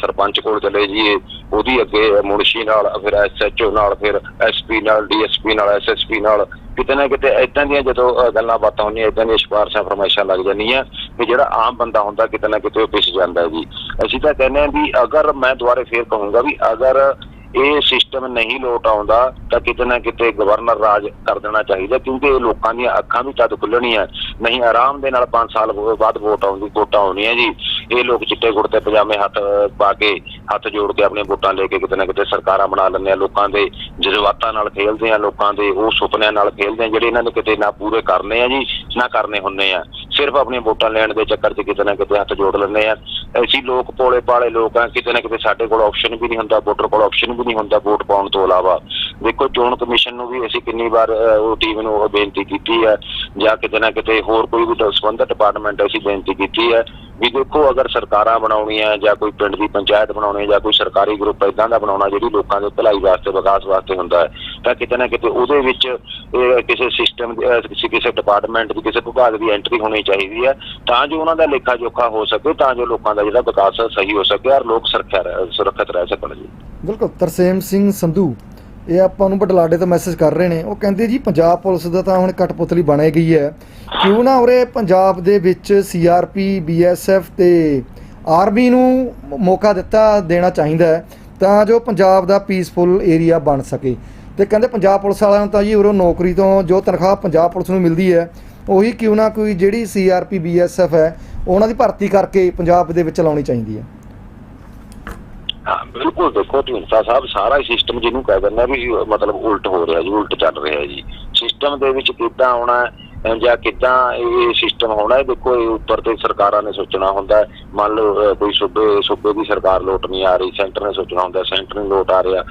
ਸਰਪੰਚ ਕੋਲ ਚਲੇ ਜਾਈਏ, ਉਹਦੀ ਅੱਗੇ ਮੁਨਸ਼ੀ ਨਾਲ, ਫਿਰ ਐਸਐਚਓ ਨਾਲ, ਫਿਰ ਐਸਪੀ ਨਾਲ ਡੀਐਸਪੀ ਨਾਲ ਐਸਐਸਪੀ ਨਾਲ ਕਿਤੇ ਨਾ ਕਿਤੇ ਇਦਾਂ ਦੀਆਂ ਜਦੋਂ ਗੱਲਾਂ ਬਾਤਾਂ ਹੁੰਦੀਆਂ ਇਦਾਂ ਦੀਆਂ ਸਿਫਾਰਸ਼ਾਂ, ਫਰਮਾਇਸ਼ਾਂ ਲੱਗ ਜਾਂਦੀਆਂ ਵੀ ਜਿਹੜਾ ਆਮ ਬੰਦਾ ਹੁੰਦਾ ਕਿਤੇ ਨਾ ਕਿਤੇ ਉਹ ਪਿਸ ਜਾਂਦਾ ਜੀ। ਅਸੀਂ ਤਾਂ ਕਹਿੰਦੇ ਹਾਂ ਵੀ ਅਗਰ ਮੈਂ ਦੁਬਾਰੇ ਫੇਰ ਕਹੂੰਗਾ ਵੀ ਅਗਰ ਇਹ ਸਿਸਟਮ ਨਹੀਂ ਲੋਟ ਆਉਂਦਾ, ਤਾਂ ਕਿਤੇ ਨਾ ਕਿਤੇ ਗਵਰਨਰ ਰਾਜ ਕਰ ਦੇਣਾ ਚਾਹੀਦਾ, ਕਿਉਂਕਿ ਇਹ ਲੋਕਾਂ ਦੀਆਂ ਅੱਖਾਂ ਵੀ ਤਦ ਖੁੱਲਣੀਆਂ ਨਹੀਂ ਆਰਾਮ ਦੇ ਨਾਲ 5 ਸਾਲ ਬਾਅਦ ਵੋਟ ਆਉਂਦੀ ਵੋਟਾਂ ਆਉਣੀਆਂ ਜੀ। ਇਹ ਲੋਕ ਚਿੱਟੇ ਕੁੜਤੇ ਪਜਾਮੇ ਹੱਥ ਪਾ ਕੇ ਹੱਥ ਜੋੜ ਕੇ ਆਪਣੀਆਂ ਵੋਟਾਂ ਲੈ ਕੇ ਕਿਤੇ ਨਾ ਕਿਤੇ ਸਰਕਾਰਾਂ ਬਣਾ ਲੈਂਦੇ ਆ, ਲੋਕਾਂ ਦੇ ਜਜ਼ਬਾਤਾਂ ਨਾਲ ਖੇਲਦੇ ਆ, ਲੋਕਾਂ ਦੇ ਉਹ ਸੁਪਨਿਆਂ ਨਾਲ ਖੇਲਦੇ ਆ, ਜਿਹੜੇ ਇਹਨਾਂ ਨੇ ਕਿਤੇ ਨਾ ਪੂਰੇ ਕਰਨੇ ਆ ਜੀ, ਨਾ ਕਰਨੇ ਹੁੰਨੇ ਆ। ਸਿਰਫ ਆਪਣੀਆਂ ਵੋਟਾਂ ਲੈਣ ਦੇ ਚੱਕਰ 'ਚ ਕਿਤੇ ਨਾ ਕਿਤੇ ਹੱਥ ਜੋੜ ਲੈਂਦੇ ਆ। ਅਸੀਂ ਲੋਕ ਪੋਲੇ ਪਾਲੇ ਲੋਕ ਆ, ਕਿਤੇ ਨਾ ਕਿਤੇ ਸਾਡੇ ਕੋਲ ਆਪਸ਼ਨ ਵੀ ਨਹੀਂ ਹੁੰਦਾ ਵੋਟਰ ਕੋਲ ਆਪਸ਼ਨ ਵੀ ਨਹੀਂ ਹੁੰਦਾ ਵੋਟ ਪਾਉਣ ਤੋਂ ਇਲਾਵਾ। ਦੇਖੋ, ਚੋਣ ਕਮਿਸ਼ਨ ਨੂੰ ਵੀ ਅਸੀਂ ਕਿੰਨੀ ਵਾਰ ਉਹ ਟੀਮ ਨੂੰ ਉਹ ਬੇਨਤੀ ਕੀਤੀ ਹੈ, ਜਾਂ ਕਿਤੇ ਨਾ ਕਿਤੇ ਹੋਰ ਕੋਈ ਵੀ ਸੰਬੰਧਿਤ ਡਿਪਾਰਟਮੈਂਟ ਅਸੀਂ ਬੇਨਤੀ ਕੀਤੀ ਹੈ ਵੀ ਦੇਖੋ, ਅਗਰ ਸਰਕਾਰਾਂ ਬਣਾਉਣੀਆਂ ਜਾਂ ਕੋਈ ਪਿੰਡ ਦੀ ਪੰਚਾਇਤ ਬਣਾਉਣੀ ਹੈ ਜਾਂ ਕੋਈ ਸਰਕਾਰੀ ਗਰੁੱਪ ਇਦਾਂ ਦਾ ਬਣਾਉਣਾ, ਜਿਹੜੀ ਲੋਕਾਂ ਦੇ ਭਲਾਈ ਵਾਸਤੇ, ਵਿਕਾਸ ਵਾਸਤੇ ਹੁੰਦਾ ਹੈ, ਤਾਂ ਕਿਤੇ ਨਾ ਕਿਤੇ ਉਹਦੇ ਵਿੱਚ ਕਿਸੇ ਸਿਸਟਮ ਕਿਸੇ ਕਿਸੇ ਡਿਪਾਰਟਮੈਂਟ ਦੀ, ਕਿਸੇ ਵਿਭਾਗ ਦੀ ਐਂਟਰੀ ਹੋਣੀ ਚਾਹੀਦੀ ਹੈ, ਤਾਂ ਜੋ ਉਹਨਾਂ ਦਾ ਲੇਖਾ ਜੋਖਾ ਹੋ ਸਕੇ, ਤਾਂ ਜੋ ਲੋਕਾਂ ਦਾ ਜਿਹੜਾ ਵਿਕਾਸ ਸਹੀ ਹੋ ਸਕੇ, ਔਰ ਲੋਕ ਸੁਰੱਖਿਆ ਸੁਰੱਖਿਅਤ ਰਹਿ ਸਕਣ ਜੀ। ਬਿਲਕੁਲ, ਤਰਸੇਮ ਸਿੰਘ ਸੰਧੂ ਇਹ ਆਪਾਂ ਨੂੰ ਬਟਲਾਡੇ ਤੋਂ ਮੈਸੇਜ ਕਰ ਰਹੇ ਨੇ। ਉਹ ਕਹਿੰਦੇ ਜੀ, ਪੰਜਾਬ ਪੁਲਿਸ ਦਾ ਤਾਂ ਹੁਣ ਕਟਪੁਤਲੀ ਬਣੇ ਗਈ ਹੈ। ਕਿਉਂ ਨਾ ਉਰੇ ਪੰਜਾਬ ਦੇ ਵਿੱਚ ਸੀਆਰਪੀ ਬੀਐਸਐਫ ਤੇ ਆਰਮੀ ਨੂੰ ਮੌਕਾ ਦਿੱਤਾ, ਦੇਣਾ ਚਾਹੀਦਾ ਹੈ, ਤਾਂ ਜੋ ਪੰਜਾਬ ਦਾ ਪੀਸਫੁਲ ਏਰੀਆ ਬਣ ਸਕੇ। ਤੇ ਕਹਿੰਦੇ ਪੰਜਾਬ ਪੁਲਿਸ ਵਾਲਿਆਂ ਨੂੰ ਤਾਂ ਜੀ ਉਰੋਂ ਨੌਕਰੀ ਤੋਂ ਜੋ ਤਨਖਾਹ ਪੰਜਾਬ ਪੁਲਿਸ ਨੂੰ ਮਿਲਦੀ ਹੈ, ਉਹੀ ਕਿਉਂ ਨਾ ਕੋਈ ਜਿਹੜੀ ਸੀਆਰਪੀ ਬੀਐਸਐਫ ਹੈ, ਉਹਨਾਂ ਦੀ ਭਰਤੀ ਕਰਕੇ ਪੰਜਾਬ ਦੇ ਵਿੱਚ ਲਾਉਣੀ ਚਾਹੀਦੀ ਹੈ। ਬਿਲਕੁਲ ਦੇਖੋ ਢੀਂਡਸਾ ਸਾਹਿਬ, ਸਾਰਾ ਸਿਸਟਮ ਜਿਹਨੂੰ ਕਹਿ ਦਿੰਦੇ ਆ ਵੀ ਮਤਲਬ ਉਲਟ ਹੋ ਰਿਹਾ ਜੀ, ਉਲਟ ਚੱਲ ਰਿਹਾ ਜੀ। ਸਿਸਟਮ ਦੇ ਵਿੱਚ ਕਿੱਦਾਂ ਆਉਣਾ ਜਾਂ ਕਿੱਦਾਂ ਇਹ ਸਿਸਟਮ ਹੋਣਾ ਹੈ? ਦੇਖੋ, ਇਹ ਉੱਪਰ ਤੇ ਸਰਕਾਰਾਂ ਨੇ ਸੋਚਣਾ ਹੁੰਦਾ ਮੰਨ ਲਓ ਕੋਈ ਸੂਬੇ ਸੂਬੇ ਦੀ ਸਰਕਾਰ ਲੋਟ ਨਹੀਂ ਆ ਰਹੀ, ਸੈਂਟਰ ਨੇ ਸੋਚਣਾ ਹੁੰਦਾ ਸੈਂਟਰ ਨਹੀਂ ਲੋਟ ਆ ਰਿਹਾ।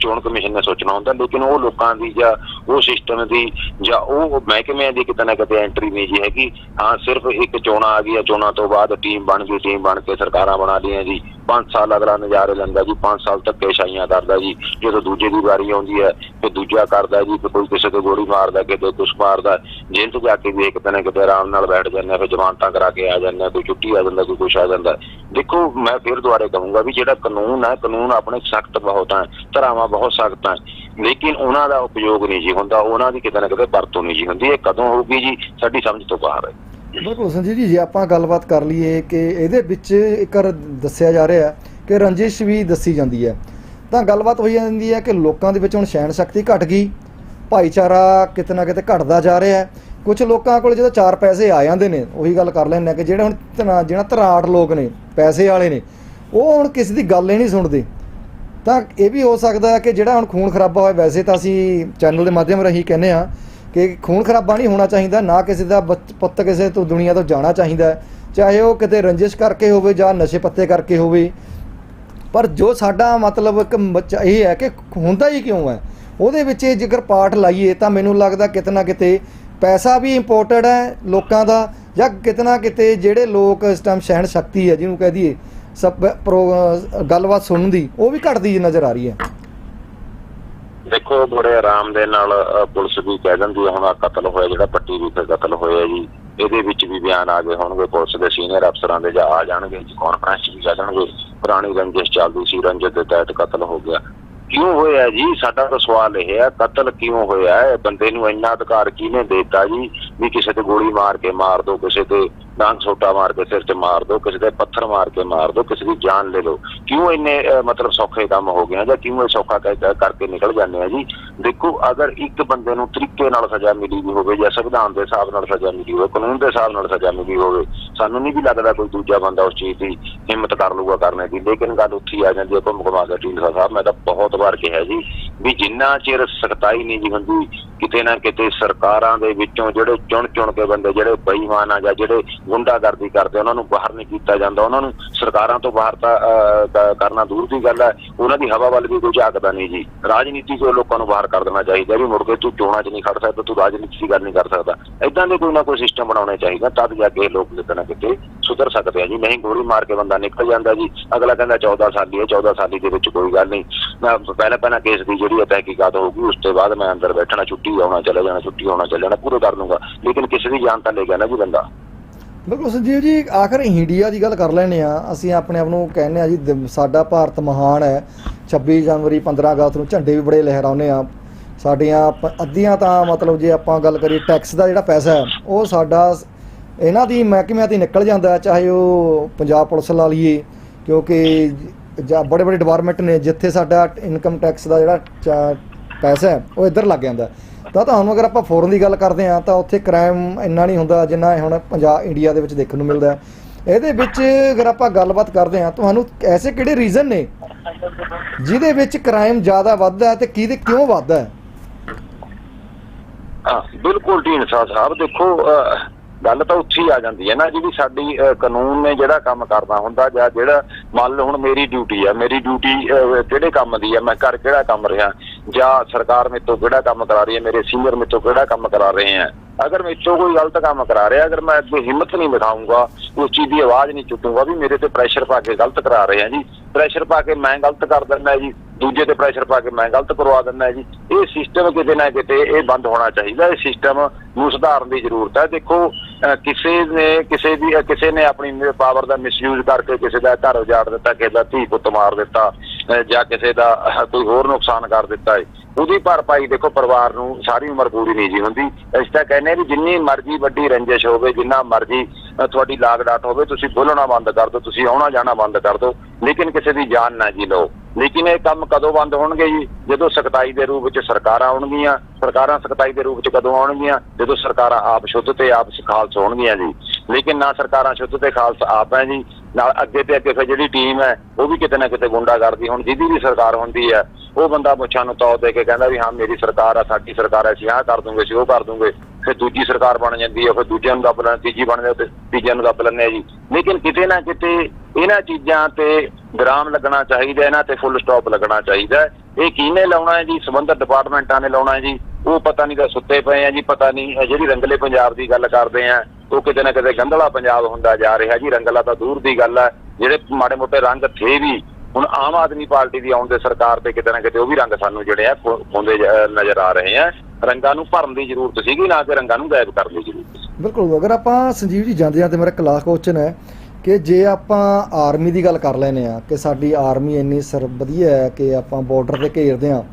ਚੋਣ ਕਮਿਸ਼ਨ ਨੇ ਸੋਚਣਾ ਹੁੰਦਾ ਲੇਕਿਨ ਉਹ ਲੋਕਾਂ ਦੀ ਜਾਂ ਉਹ ਸਿਸਟਮ ਦੀ ਜਾਂ ਉਹ ਮਹਿਕਮਿਆਂ ਦੀ ਕਿਤੇ ਨਾ ਕਿਤੇ ਐਂਟਰੀ ਨਹੀਂ ਜੀ ਹੈਗੀ। ਹਾਂ, ਸਿਰਫ ਇੱਕ ਚੋਣਾਂ ਆ ਗਈ ਹੈ ਚੋਣਾਂ ਤੋਂ ਬਾਅਦ ਟੀਮ ਬਣ ਗਈ ਟੀਮ ਬਣ ਕੇ ਸਰਕਾਰਾਂ ਬਣਾ ਲਈਆਂ ਜੀ। 5 ਸਾਲ ਅਗਲਾ ਨਜ਼ਾਰੇ ਲੈਂਦਾ ਜੀ 5 ਸਾਲ ਤੱਕ ਛਾਈਆਂ ਕਰਦਾ ਜੀ, ਜਦੋਂ ਦੂਜੇ ਦੀ ਵਾਰੀ ਆਉਂਦੀ ਹੈ ਤੇ ਦੂਜਾ ਕਰਦਾ ਜੀ ਤੇ ਕੋਈ ਕਿਸੇ ਤੇ ਗੋਲੀ ਮਾਰਦਾ, ਕਿਤੇ ਕੁਛ ਮਾਰਦਾ, ਜੇਲ੍ਹ 'ਚ ਜਾ ਕੇ ਵੀ ਇੱਕ ਦਿਨ ਕਿਤੇ ਆਰਾਮ ਨਾਲ ਬੈਠ ਜਾਂਦੇ ਆ ਫਿਰ ਜ਼ਮਾਨਤਾਂ ਕਰਾ ਕੇ ਆ ਜਾਂਦੇ ਆ ਕੋਈ ਛੁੱਟੀ ਆ ਜਾਂਦਾ, ਕੋਈ ਕੁਛ ਆ ਜਾਂਦਾ। ਦੇਖੋ, ਮੈਂ ਫਿਰ ਦੁਬਾਰੇ ਕਹੂੰਗਾ ਵੀ ਜਿਹੜਾ ਕਾਨੂੰਨ ਹੈ, ਕਾਨੂੰਨ ਆਪਣੇ ਸਖਤ ਬਹੁਤ ਹੈ, ਧਰਾਵਾਂ ਬਹੁਤ ਸਖਤ ਹੈ, ਲੇਕਿਨ ਉਹਨਾਂ ਦਾ ਉਪਯੋਗ ਨਹੀਂ ਜੀ ਹੁੰਦਾ, ਉਹਨਾਂ ਦੀ ਕਿਤੇ ਨਾ ਕਿਤੇ ਵਰਤੋਂ ਨਹੀਂ ਜੀ ਹੁੰਦੀ, ਇਹ ਕਦੋਂ ਹੋਊਗੀ ਜੀ, ਸਾਡੀ ਸਮਝ ਤੋਂ ਬਾਹਰ ਹੈ। ਬਿਲਕੁਲ ਸੰਜੀਵ ਜੀ, ਜੇ ਆਪਾਂ ਗੱਲਬਾਤ ਕਰ ਲਈਏ ਕਿ ਇਹਦੇ ਵਿੱਚ ਇੱਕ ਵਾਰ ਦੱਸਿਆ ਜਾ ਰਿਹਾ ਕਿ ਰੰਜਿਸ਼ ਵੀ ਦੱਸੀ ਜਾਂਦੀ ਹੈ। ਤਾਂ ਗੱਲਬਾਤ ਹੋਈ ਜਾਂਦੀ ਹੈ ਕਿ ਲੋਕਾਂ ਦੇ ਵਿੱਚ ਹੁਣ ਸਹਿਣ ਸ਼ਕਤੀ ਘਟ ਗਈ। ਭਾਈਚਾਰਾ ਕਿਤੇ ਨਾ ਕਿਤੇ ਘਟਦਾ ਜਾ ਰਿਹਾ ਹੈ। ਕੁਝ ਲੋਕਾਂ ਕੋਲ ਜਦੋਂ ਚਾਰ ਪੈਸੇ ਆ ਜਾਂਦੇ ਨੇ, ਉਹੀ ਗੱਲ ਕਰ ਲੈਂਦੇ ਆ ਕਿ ਜਿਹੜੇ ਹੁਣ ਧਨਾ- ਜਿਹੜਾ ਧਰਾੜ ਲੋਕ ਨੇ, ਪੈਸੇ ਵਾਲੇ ਨੇ, ਉਹ ਹੁਣ ਕਿਸੇ ਦੀ ਗੱਲ ਹੀ ਨਹੀਂ ਸੁਣਦੇ। ਤਾਂ ਇਹ ਵੀ ਹੋ ਸਕਦਾ ਕਿ ਜਿਹੜਾ ਹੁਣ ਖੂਨ ਖਰਾਬਾ ਹੋਇਆ, ਵੈਸੇ ਤਾਂ ਅਸੀਂ ਚੈਨਲ ਦੇ ਮਾਧਿਅਮ ਰਾਹੀਂ ਕਹਿੰਦੇ ਆ ਕਿ ਖੂਨ ਖਰਾਬਾ ਨਹੀਂ ਹੋਣਾ ਚਾਹੀਦਾ, ਨਾ ਕਿਸੇ ਦਾ ਬੱਚ- ਪੁੱਤ ਕਿਸੇ ਤੋਂ ਦੁਨੀਆ ਤੋਂ ਜਾਣਾ ਚਾਹੀਦਾ ਚਾਹੇ ਉਹ ਕਿਤੇ ਰੰਜਿਸ਼ ਕਰਕੇ ਹੋਵੇ ਜਾਂ ਨਸ਼ੇ ਪੱਤੇ ਕਰਕੇ ਹੋਵੇ। ਪਰ ਜੋ ਸਾਡਾ ਮਤਲਬ ਇੱਕ ਬੱਚਾ ਇਹ ਹੈ ਕਿ ਹੁੰਦਾ ਹੀ ਕਿਉਂ ਹੈ? ਉਹਦੇ ਵਿੱਚ ਇਹ ਜੇਕਰ ਪਾਠ ਲਾਈਏ ਤਾਂ ਮੈਨੂੰ ਲੱਗਦਾ ਕਿਤੇ ਨਾ ਕਿਤੇ ਪੈਸਾ ਵੀ ਇੰਪੋਰਟਡ ਹੈ ਲੋਕਾਂ ਦਾ ਜਾਂ ਕਿਤੇ ਨਾ ਕਿਤੇ ਜਿਹੜੇ ਲੋਕ ਇਸ ਟਾਈਮ ਸਹਿਣ ਸ਼ਕਤੀ ਹੈ, ਜਿਹਨੂੰ ਕਹਿ ਦਈਏ, ਸਭ ਪ੍ਰੋ- ਗੱਲਬਾਤ ਸੁਣਨ ਦੀ, ਉਹ ਵੀ ਘਟਦੀ ਨਜ਼ਰ ਆ ਰਹੀ ਹੈ। ਦੇਖੋ, ਬੜੇ ਆਰਾਮ ਦੇ ਨਾਲ ਪੁਲਿਸ ਵੀ ਕਹਿ ਦਿੰਦੀ ਹੁਣ ਆਹ ਕਤਲ ਹੋਇਆ, ਜਿਹੜਾ ਪੱਟੀ ਵੀ ਕਤਲ ਹੋਇਆ ਜੀ, ਇਹਦੇ ਵਿੱਚ ਵੀ ਬਿਆਨ ਆ ਗਏ ਹੋਣਗੇ, ਪੁਲਿਸ ਦੇ ਸੀਨੀਅਰ ਅਫਸਰਾਂ ਦੇ ਜਾਂ ਆ ਜਾਣਗੇ ਜੀ ਕਾਨਫਰੰਸ ਵੀ ਕਹਿ ਦੇਣਗੇ ਪੁਰਾਣੀ ਰੰਜਿਸ਼ ਚੱਲਦੀ ਸੀ, ਰੰਜਿਸ਼ ਦੇ ਤਹਿਤ ਕਤਲ ਹੋ ਗਿਆ। ਕਿਉਂ ਹੋਇਆ ਜੀ? ਸਾਡਾ ਤਾਂ ਸਵਾਲ ਇਹ ਹੈ, ਕਤਲ ਕਿਉਂ ਹੋਇਆ ਹੈ? ਬੰਦੇ ਨੂੰ ਇੰਨਾ ਅਧਿਕਾਰ ਕਿਹਨੇ ਦਿੱਤਾ ਜੀ, ਵੀ ਕਿਸੇ ਤੇ ਗੋਲੀ ਮਾਰ ਕੇ ਮਾਰ ਦੋ, ਕਿਸੇ ਤੇ ਡਾਂਗ ਛੋਟਾ ਮਾਰ ਕੇ ਸਿਰ 'ਚ ਮਾਰ ਦੋ, ਕਿਸੇ ਦੇ ਪੱਥਰ ਮਾਰ ਕੇ ਮਾਰ ਦਿਓ ਕਿਸੇ ਦੀ ਜਾਨ ਲੈ ਲਓ। ਕਿਉਂ ਇੰਨੇ ਮਤਲਬ ਸੌਖੇ ਕੰਮ ਹੋ ਗਏ ਆ ਜਾਂ ਕਿਉਂ ਇਹ ਸੌਖਾ ਕਰਕੇ ਨਿਕਲ ਜਾਂਦੇ ਆ ਜੀ? ਦੇਖੋ, ਅਗਰ ਇੱਕ ਬੰਦੇ ਨੂੰ ਤਰੀਕੇ ਨਾਲ ਸਜ਼ਾ ਮਿਲੀ ਵੀ ਹੋਵੇ ਜਾਂ ਸੰਵਿਧਾਨ ਦੇ ਹਿਸਾਬ ਨਾਲ ਸਜ਼ਾ ਮਿਲੀ ਹੋਵੇ, ਕਾਨੂੰਨ ਦੇ ਹਿਸਾਬ ਨਾਲ ਸਜ਼ਾ ਮਿਲੀ ਹੋਵੇ, ਸਾਨੂੰ ਨਹੀਂ ਵੀ ਲੱਗਦਾ ਕੋਈ ਦੂਜਾ ਬੰਦਾ ਉਸ ਚੀਜ਼ ਦੀ ਹਿੰਮਤ ਕਰ ਲੂਗਾ ਕਰਨੇ ਦੀ। ਲੇਕਿਨ ਗੱਲ ਉੱਥੇ ਆ ਜਾਂਦੀ ਹੈ ਘੁੰਮ ਘੁਮਾ ਢੀਂਡਸਾ ਸਾਹਿਬ, ਮੈਂ ਤਾਂ ਬਹੁਤ ਵਾਰ ਕਿਹਾ ਜੀ ਵੀ ਜਿੰਨਾ ਚਿਰ ਸਖਤਾਈ ਨਹੀਂ ਜੀ ਹੁੰਦੀ ਕਿਤੇ ਨਾ ਕਿਤੇ ਸਰਕਾਰਾਂ ਦੇ ਵਿੱਚੋਂ ਜਿਹੜੇ ਚੁਣ ਚੁਣ ਕੇ ਬੰਦੇ ਜਿਹੜੇ ਬੇਈਮਾਨ ਆ ਜਾਂ ਜਿਹੜੇ ਗੁੰਡਾਗਰਦੀ ਕਰਦੇ ਉਹਨਾਂ ਨੂੰ ਬਾਹਰ ਨਹੀਂ ਕੀਤਾ ਜਾਂਦਾ। ਉਹਨਾਂ ਨੂੰ ਸਰਕਾਰਾਂ ਤੋਂ ਬਾਹਰ ਤਾਂ ਅਹ, ਕਰਨਾ ਦੂਰ ਦੀ ਗੱਲ ਹੈ ਉਹਨਾਂ ਦੀ ਹਵਾ ਵੱਲ ਵੀ ਕੋਈ ਝਾਕਦਾ ਨਹੀਂ ਜੀ। ਰਾਜਨੀਤੀ ਤੋਂ ਲੋਕਾਂ ਨੂੰ ਬਾਹਰ ਕਰ ਦੇਣਾ ਚਾਹੀਦਾ ਵੀ ਮੁੜ ਕੇ ਤੂੰ ਚੋਣਾਂ 'ਚ ਨਹੀਂ ਖੜ ਸਕਦਾ ਤੂੰ ਰਾਜਨੀਤੀ ਦੀ ਗੱਲ ਨਹੀਂ ਕਰ ਸਕਦਾ। ਇਦਾਂ ਦੇ ਕੋਈ ਨਾ ਕੋਈ ਸਿਸਟਮ ਬਣਾਉਣੇ ਚਾਹੀਦਾ ਤਦ ਜਾ ਕੇ ਇਹ ਲੋਕ ਕਿਤੇ ਨਾ ਕਿਤੇ ਸੁਧਰ ਸਕਦੇ ਆ ਜੀ। ਨਹੀਂ ਗੋਲੀ ਮਾਰ ਕੇ ਬੰਦਾ ਨਿਕਲ ਜਾਂਦਾ ਜੀ। ਅਗਲਾ ਕਹਿੰਦਾ 14 ਸਾਲੀ ਹੈ 14 ਸਾਲੀ ਦੇ ਵਿੱਚ ਕੋਈ ਗੱਲ ਨਹੀਂ। ਮੈਂ ਪਹਿਲਾਂ ਪਹਿਲਾਂ ਕੇਸ ਦੀ ਜਿਹੜੀ ਹੈ ਤਹਿਕੀਕਾਤ ਹੋਊਗੀ, ਉਸ ਤੋਂ ਬਾਅਦ ਮੈਂ ਅੰਦਰ ਬੈਠਣਾ, ਛੁੱਟੀ ਆਉਣਾ ਚਲੇ ਜਾਣਾ, ਛੁੱਟੀ ਆਉਣਾ ਚਲੇ ਜਾਣਾ, ਪੂਰੇ ਕਰ ਦੂੰਗਾ ਲੇਕਿਨ ਕਿਸੇ ਦੀ ਜਾਨ ਤਾਂ ਲੈ ਗਿਆ ਨਾ ਜੀ ਬੰਦਾ। ਬਿਲਕੁਲ ਸੰਜੀਵ ਜੀ, ਆਖਰ ਇੰਡੀਆ ਦੀ ਗੱਲ ਕਰ ਲੈਨੇ ਆ ਅਸੀਂ ਆਪਣੇ ਆਪ ਨੂੰ ਕਹਿੰਦੇ ਆ ਜੀ ਸਾਡਾ ਭਾਰਤ ਮਹਾਨ ਹੈ। 26 ਜਨਵਰੀ 15 ਅਗਸਤ ਨੂੰ ਝੰਡੇ ਵੀ ਬੜੇ ਲਹਿਰਾਉਂਦੇ ਆ ਸਾਡੀਆਂ ਅੱਧੀਆਂ ਤਾਂ ਮਤਲਬ ਜੇ ਆਪਾਂ ਗੱਲ ਕਰੀਏ ਟੈਕਸ ਦਾ ਜਿਹੜਾ ਪੈਸਾ ਹੈ, ਉਹ ਸਾਡਾ ਇਹਨਾਂ ਦੀ ਮਹਿਕਮਿਆਂ ਤੇ ਨਿਕਲ ਜਾਂਦਾ ਚਾਹੇ ਉਹ ਪੰਜਾਬ ਪੁਲਿਸ ਲਾ ਲਈਏ, ਕਿਉਂਕਿ ਜਾਂ ਬੜੇ ਬੜੇ ਡਿਪਾਰਟਮੈਂਟ ਨੇ ਜਿੱਥੇ ਸਾਡਾ ਇਨਕਮ ਟੈਕਸ ਦਾ ਜਿਹੜਾ ਪੈਸਾ ਹੈ, ਉਹ ਇੱਧਰ ਲੱਗ ਜਾਂਦਾ ਹੈ। ਤਾਂ ਤੁਹਾਨੂੰ ਅਗਰ ਆਪਾਂ ਫੋਰਨ ਦੀ ਗੱਲ ਕਰਦੇ ਹਾਂ, ਤਾਂ ਉੱਥੇ ਕ੍ਰਾਈਮ ਇੰਨਾ ਨਹੀਂ ਹੁੰਦਾ ਜਿੰਨਾ ਹੁਣ ਪੰਜਾਬ ਇੰਡੀਆ ਦੇ ਵਿੱਚ ਦੇਖਣ ਨੂੰ ਮਿਲਦਾ ਹੈ ਇਹਦੇ ਵਿੱਚ ਅਗਰ ਆਪਾਂ ਗੱਲਬਾਤ ਕਰਦੇ ਹਾਂ, ਤੁਹਾਨੂੰ ਐਸੇ ਕਿਹੜੇ ਰੀਜ਼ਨ ਨੇ ਜਿਹਦੇ ਵਿੱਚ ਕ੍ਰਾਈਮ ਜ਼ਿਆਦਾ ਵੱਧਦਾ ਹੈ ਤੇ ਕਿਹਦੇ ਕਿਉਂ ਵੱਧਦਾ ਹੈ ਬਿਲਕੁਲ ਢੀਂਡਸਾ ਸਾਹਿਬ, ਦੇਖੋ ਗੱਲ ਤਾਂ ਉੱਥੇ ਹੀ ਆ ਜਾਂਦੀ ਹੈ ਨਾ ਜਿਹੜੀ ਸਾਡੀ ਅਹ, ਕਾਨੂੰਨ ਨੇ ਜਿਹੜਾ ਕੰਮ ਕਰਨਾ ਹੁੰਦਾ ਜਾਂ ਜਿਹੜਾ ਮੰਨ ਲਓ ਹੁਣ ਮੇਰੀ ਡਿਊਟੀ ਆ ਮੇਰੀ ਡਿਊਟੀ ਕਿਹੜੇ ਕੰਮ ਦੀ ਆ ਮੈਂ ਕਰ ਕਿਹੜਾ ਕੰਮ ਰਿਹਾ? ਜਾਂ ਸਰਕਾਰ ਮੇਰੇ ਤੋਂ ਕਿਹੜਾ ਕੰਮ ਕਰਾ ਰਹੀ ਹੈ, ਮੇਰੇ ਸੀਨੀਅਰ ਮੇਰੇ ਤੋਂ ਕਿਹੜਾ ਕੰਮ ਕਰਾ ਰਹੇ ਹੈ? ਅਗਰ ਮੇਰੇ ਤੋਂ ਕੋਈ ਗਲਤ ਕੰਮ ਕਰਾ ਰਿਹਾ, ਅਗਰ ਮੈਂ ਅੱਗੇ ਹਿੰਮਤ ਨਹੀਂ ਦਿਖਾਊਂਗਾ ਉਸ ਚੀਜ਼ ਦੀ ਆਵਾਜ਼ ਨਹੀਂ ਚੁੱਕੂੰਗਾ ਵੀ ਮੇਰੇ ਤੇ ਪ੍ਰੈਸ਼ਰ ਪਾ ਕੇ ਗਲਤ ਕਰਾ ਰਹੇ ਆ ਜੀ। ਪ੍ਰੈਸ਼ਰ ਪਾ ਕੇ ਮੈਂ ਗਲਤ ਕਰ ਦਿੰਦਾ ਜੀ, ਦੂਜੇ ਤੇ ਪ੍ਰੈਸ਼ਰ ਪਾ ਕੇ ਮੈਂ ਗਲਤ ਕਰਵਾ ਦਿੰਦਾ ਜੀ। ਇਹ ਸਿਸਟਮ ਕਿਤੇ ਨਾ ਕਿਤੇ ਇਹ ਬੰਦ ਹੋਣਾ ਚਾਹੀਦਾ, ਇਹ ਸਿਸਟਮ ਨੂੰ ਸੁਧਾਰਨ ਦੀ ਜ਼ਰੂਰਤ ਹੈ। ਦੇਖੋ ਕਿਸੇ ਨੇ, ਕਿਸੇ ਦੀ ਕਿਸੇ ਨੇ ਆਪਣੀ ਪਾਵਰ ਦਾ ਮਿਸਯੂਜ਼ ਕਰਕੇ ਕਿਸੇ ਦਾ ਘਰ ਉਜਾੜ ਦਿੱਤਾ, ਕਿਸੇ ਦਾ ਧੀ ਪੁੱਤ ਮਾਰ ਦਿੱਤਾ ਜਾਂ ਕਿਸੇ ਦਾ ਕੋਈ ਹੋਰ ਨੁਕਸਾਨ ਕਰ ਦਿੱਤਾ ਹੈ ਉਹਦੀ ਭਰਪਾਈ ਦੇਖੋ, ਪਰਿਵਾਰ ਨੂੰ ਸਾਰੀ ਉਮਰ ਪੂਰੀ ਨਹੀਂ ਜੀ ਹੁੰਦੀ। ਅਸੀਂ ਤਾਂ ਕਹਿੰਦੇ ਵੀ ਜਿੰਨੀ ਮਰਜ਼ੀ ਵੱਡੀ ਰੰਜਿਸ਼ ਹੋਵੇ, ਜਿੰਨਾ ਮਰਜ਼ੀ ਤੁਹਾਡੀ ਲਾਗ ਡਾਟ ਹੋਵੇ, ਤੁਸੀਂ ਬੋਲਣਾ ਬੰਦ ਕਰ ਦਿਓ, ਤੁਸੀਂ ਆਉਣਾ ਜਾਣਾ ਬੰਦ ਕਰ ਦਿਓ। ਲੇਕਿਨ ਕਿਸੇ ਦੀ ਜਾਨ ਨਾ ਜੀ ਲਓ। ਲੇਕਿਨ ਇਹ ਕੰਮ ਕਦੋਂ ਬੰਦ ਹੋਣਗੇ ਜੀ? ਜਦੋਂ ਸਖਤਾਈ ਦੇ ਰੂਪ ਵਿੱਚ ਸਰਕਾਰਾਂ ਆਉਣਗੀਆਂ, ਸਰਕਾਰਾਂ ਸਖਤਾਈ ਦੇ ਰੂਪ ਵਿੱਚ ਕਦੋਂ ਆਉਣਗੀਆਂ? ਜਦੋਂ ਸਰਕਾਰਾਂ ਆਪ ਸ਼ੁੱਧ ਤੇ ਆਪ ਖਾਲਸ ਹੋਣਗੀਆਂ ਜੀ। ਲੇਕਿਨ ਨਾ ਸਰਕਾਰਾਂ ਸ਼ੁੱਧ ਤੇ ਖਾਲਸ ਆਪ ਹੈ ਜੀ ਨਾਲ ਅੱਗੇ ਤੇ ਅੱਗੇ ਫਿਰ ਜਿਹੜੀ ਟੀਮ ਹੈ, ਉਹ ਵੀ ਕਿਤੇ ਨਾ ਕਿਤੇ ਗੁੰਡਾ ਕਰਦੀ ਹੁਣ ਜਿਹਦੀ ਵੀ ਸਰਕਾਰ ਹੁੰਦੀ ਹੈ, ਉਹ ਬੰਦਾ ਪੁੱਛਾਂ ਨੂੰ ਤੌਰ ਦੇ ਕੇ ਕਹਿੰਦਾ ਵੀ ਹਾਂ, ਮੇਰੀ ਸਰਕਾਰ ਆ, ਸਾਡੀ ਸਰਕਾਰ ਹੈ ਅਸੀਂ ਆਹ ਕਰ ਦੂੰਗੇ, ਅਸੀਂ ਉਹ ਕਰ ਦੂੰਗੇ। ਫਿਰ ਦੂਜੀ ਸਰਕਾਰ ਬਣ ਜਾਂਦੀ ਹੈ, ਫਿਰ ਦੂਜਿਆਂ ਨੂੰ ਦੱਬ ਲੈਣ, ਤੀਜੀ ਬਣ ਜਾਂਦੀ ਤੀਜਿਆਂ ਨੂੰ ਦੱਬ ਲੈਂਦੇ ਆ ਜੀ। ਲੇਕਿਨ ਕਿਤੇ ਨਾ ਕਿਤੇ ਇਹਨਾਂ ਚੀਜ਼ਾਂ ਤੇ ਵਿਰਾਮ ਲੱਗਣਾ ਚਾਹੀਦਾ, ਇਹਨਾਂ ਤੇ ਫੁੱਲ ਸਟਾਪ ਲੱਗਣਾ ਚਾਹੀਦਾ ਇਹ ਕਿਹਨੇ ਲਾਉਣਾ ਹੈ ਜੀ? ਸੰਬੰਧਿਤ ਡਿਪਾਰਟਮੈਂਟਾਂ ਨੇ ਲਾਉਣਾ ਹੈ ਜੀ। ਉਹ ਪਤਾ ਨਹੀਂ ਤਾਂ ਸੁੱਤੇ ਪਏ ਆ ਜੀ, ਪਤਾ ਨਹੀਂ ਜਿਹੜੀ ਰੰਗਲੇ ਪੰਜਾਬ ਦੀ ਗੱਲ ਕਰਦੇ ਆ ਉਹ ਕਿਤੇ ਨਾ ਕਿਤੇ ਗੰਧਲਾ ਪੰਜਾਬ ਹੁੰਦਾ ਜਾ ਰਿਹਾ ਜੀ, ਰੰਗਲਾ ਤਾਂ ਦੂਰ ਦੀ ਗੱਲ ਹੈ। ਜਿਹੜੇ ਮਾੜੇ ਮੋਟੇ ਰੰਗ ਥੇ ਵੀ, ਹੁਣ ਆਮ ਆਦਮੀ ਪਾਰਟੀ ਦੀ ਆਉਣ ਦੇ ਸਰਕਾਰ ਤੇ ਕਿਤੇ ਨਾ ਕਿਤੇ ਉਹ ਵੀ ਰੰਗ ਸਾਨੂੰ ਜਿਹੜੇ ਆ, ਖੋ- ਨਜ਼ਰ ਆ ਰਹੇ ਆ। ਰੰਗਾਂ ਨੂੰ ਭਰਨ ਦੀ ਜ਼ਰੂਰਤ ਸੀਗੀ, ਨਾ ਕਿ ਰੰਗਾਂ ਨੂੰ ਗਾਇਬ ਕਰਨ ਦੀ ਜ਼ਰੂਰਤ ਸੀ। ਬਿਲਕੁਲ, ਅਗਰ ਆਪਾਂ ਸੰਜੀਵ ਜੀ ਜਾਂਦੇ ਜਾਂਦੇ ਮੇਰਾ ਕਲਾਸ ਕੁਐਸਚਨ ਹੈ ਕਿ ਜੇ ਆਪਾਂ ਆਰਮੀ ਦੀ ਗੱਲ ਕਰ ਲੈਨੇ ਆ ਕਿ ਸਾਡੀ ਆਰਮੀ ਇੰਨੀ ਸਰ, ਵਧੀਆ ਹੈ ਕਿ ਆਪਾਂ ਬਾਰਡਰ ਤੇ ਘੇਰਦੇ ਆ,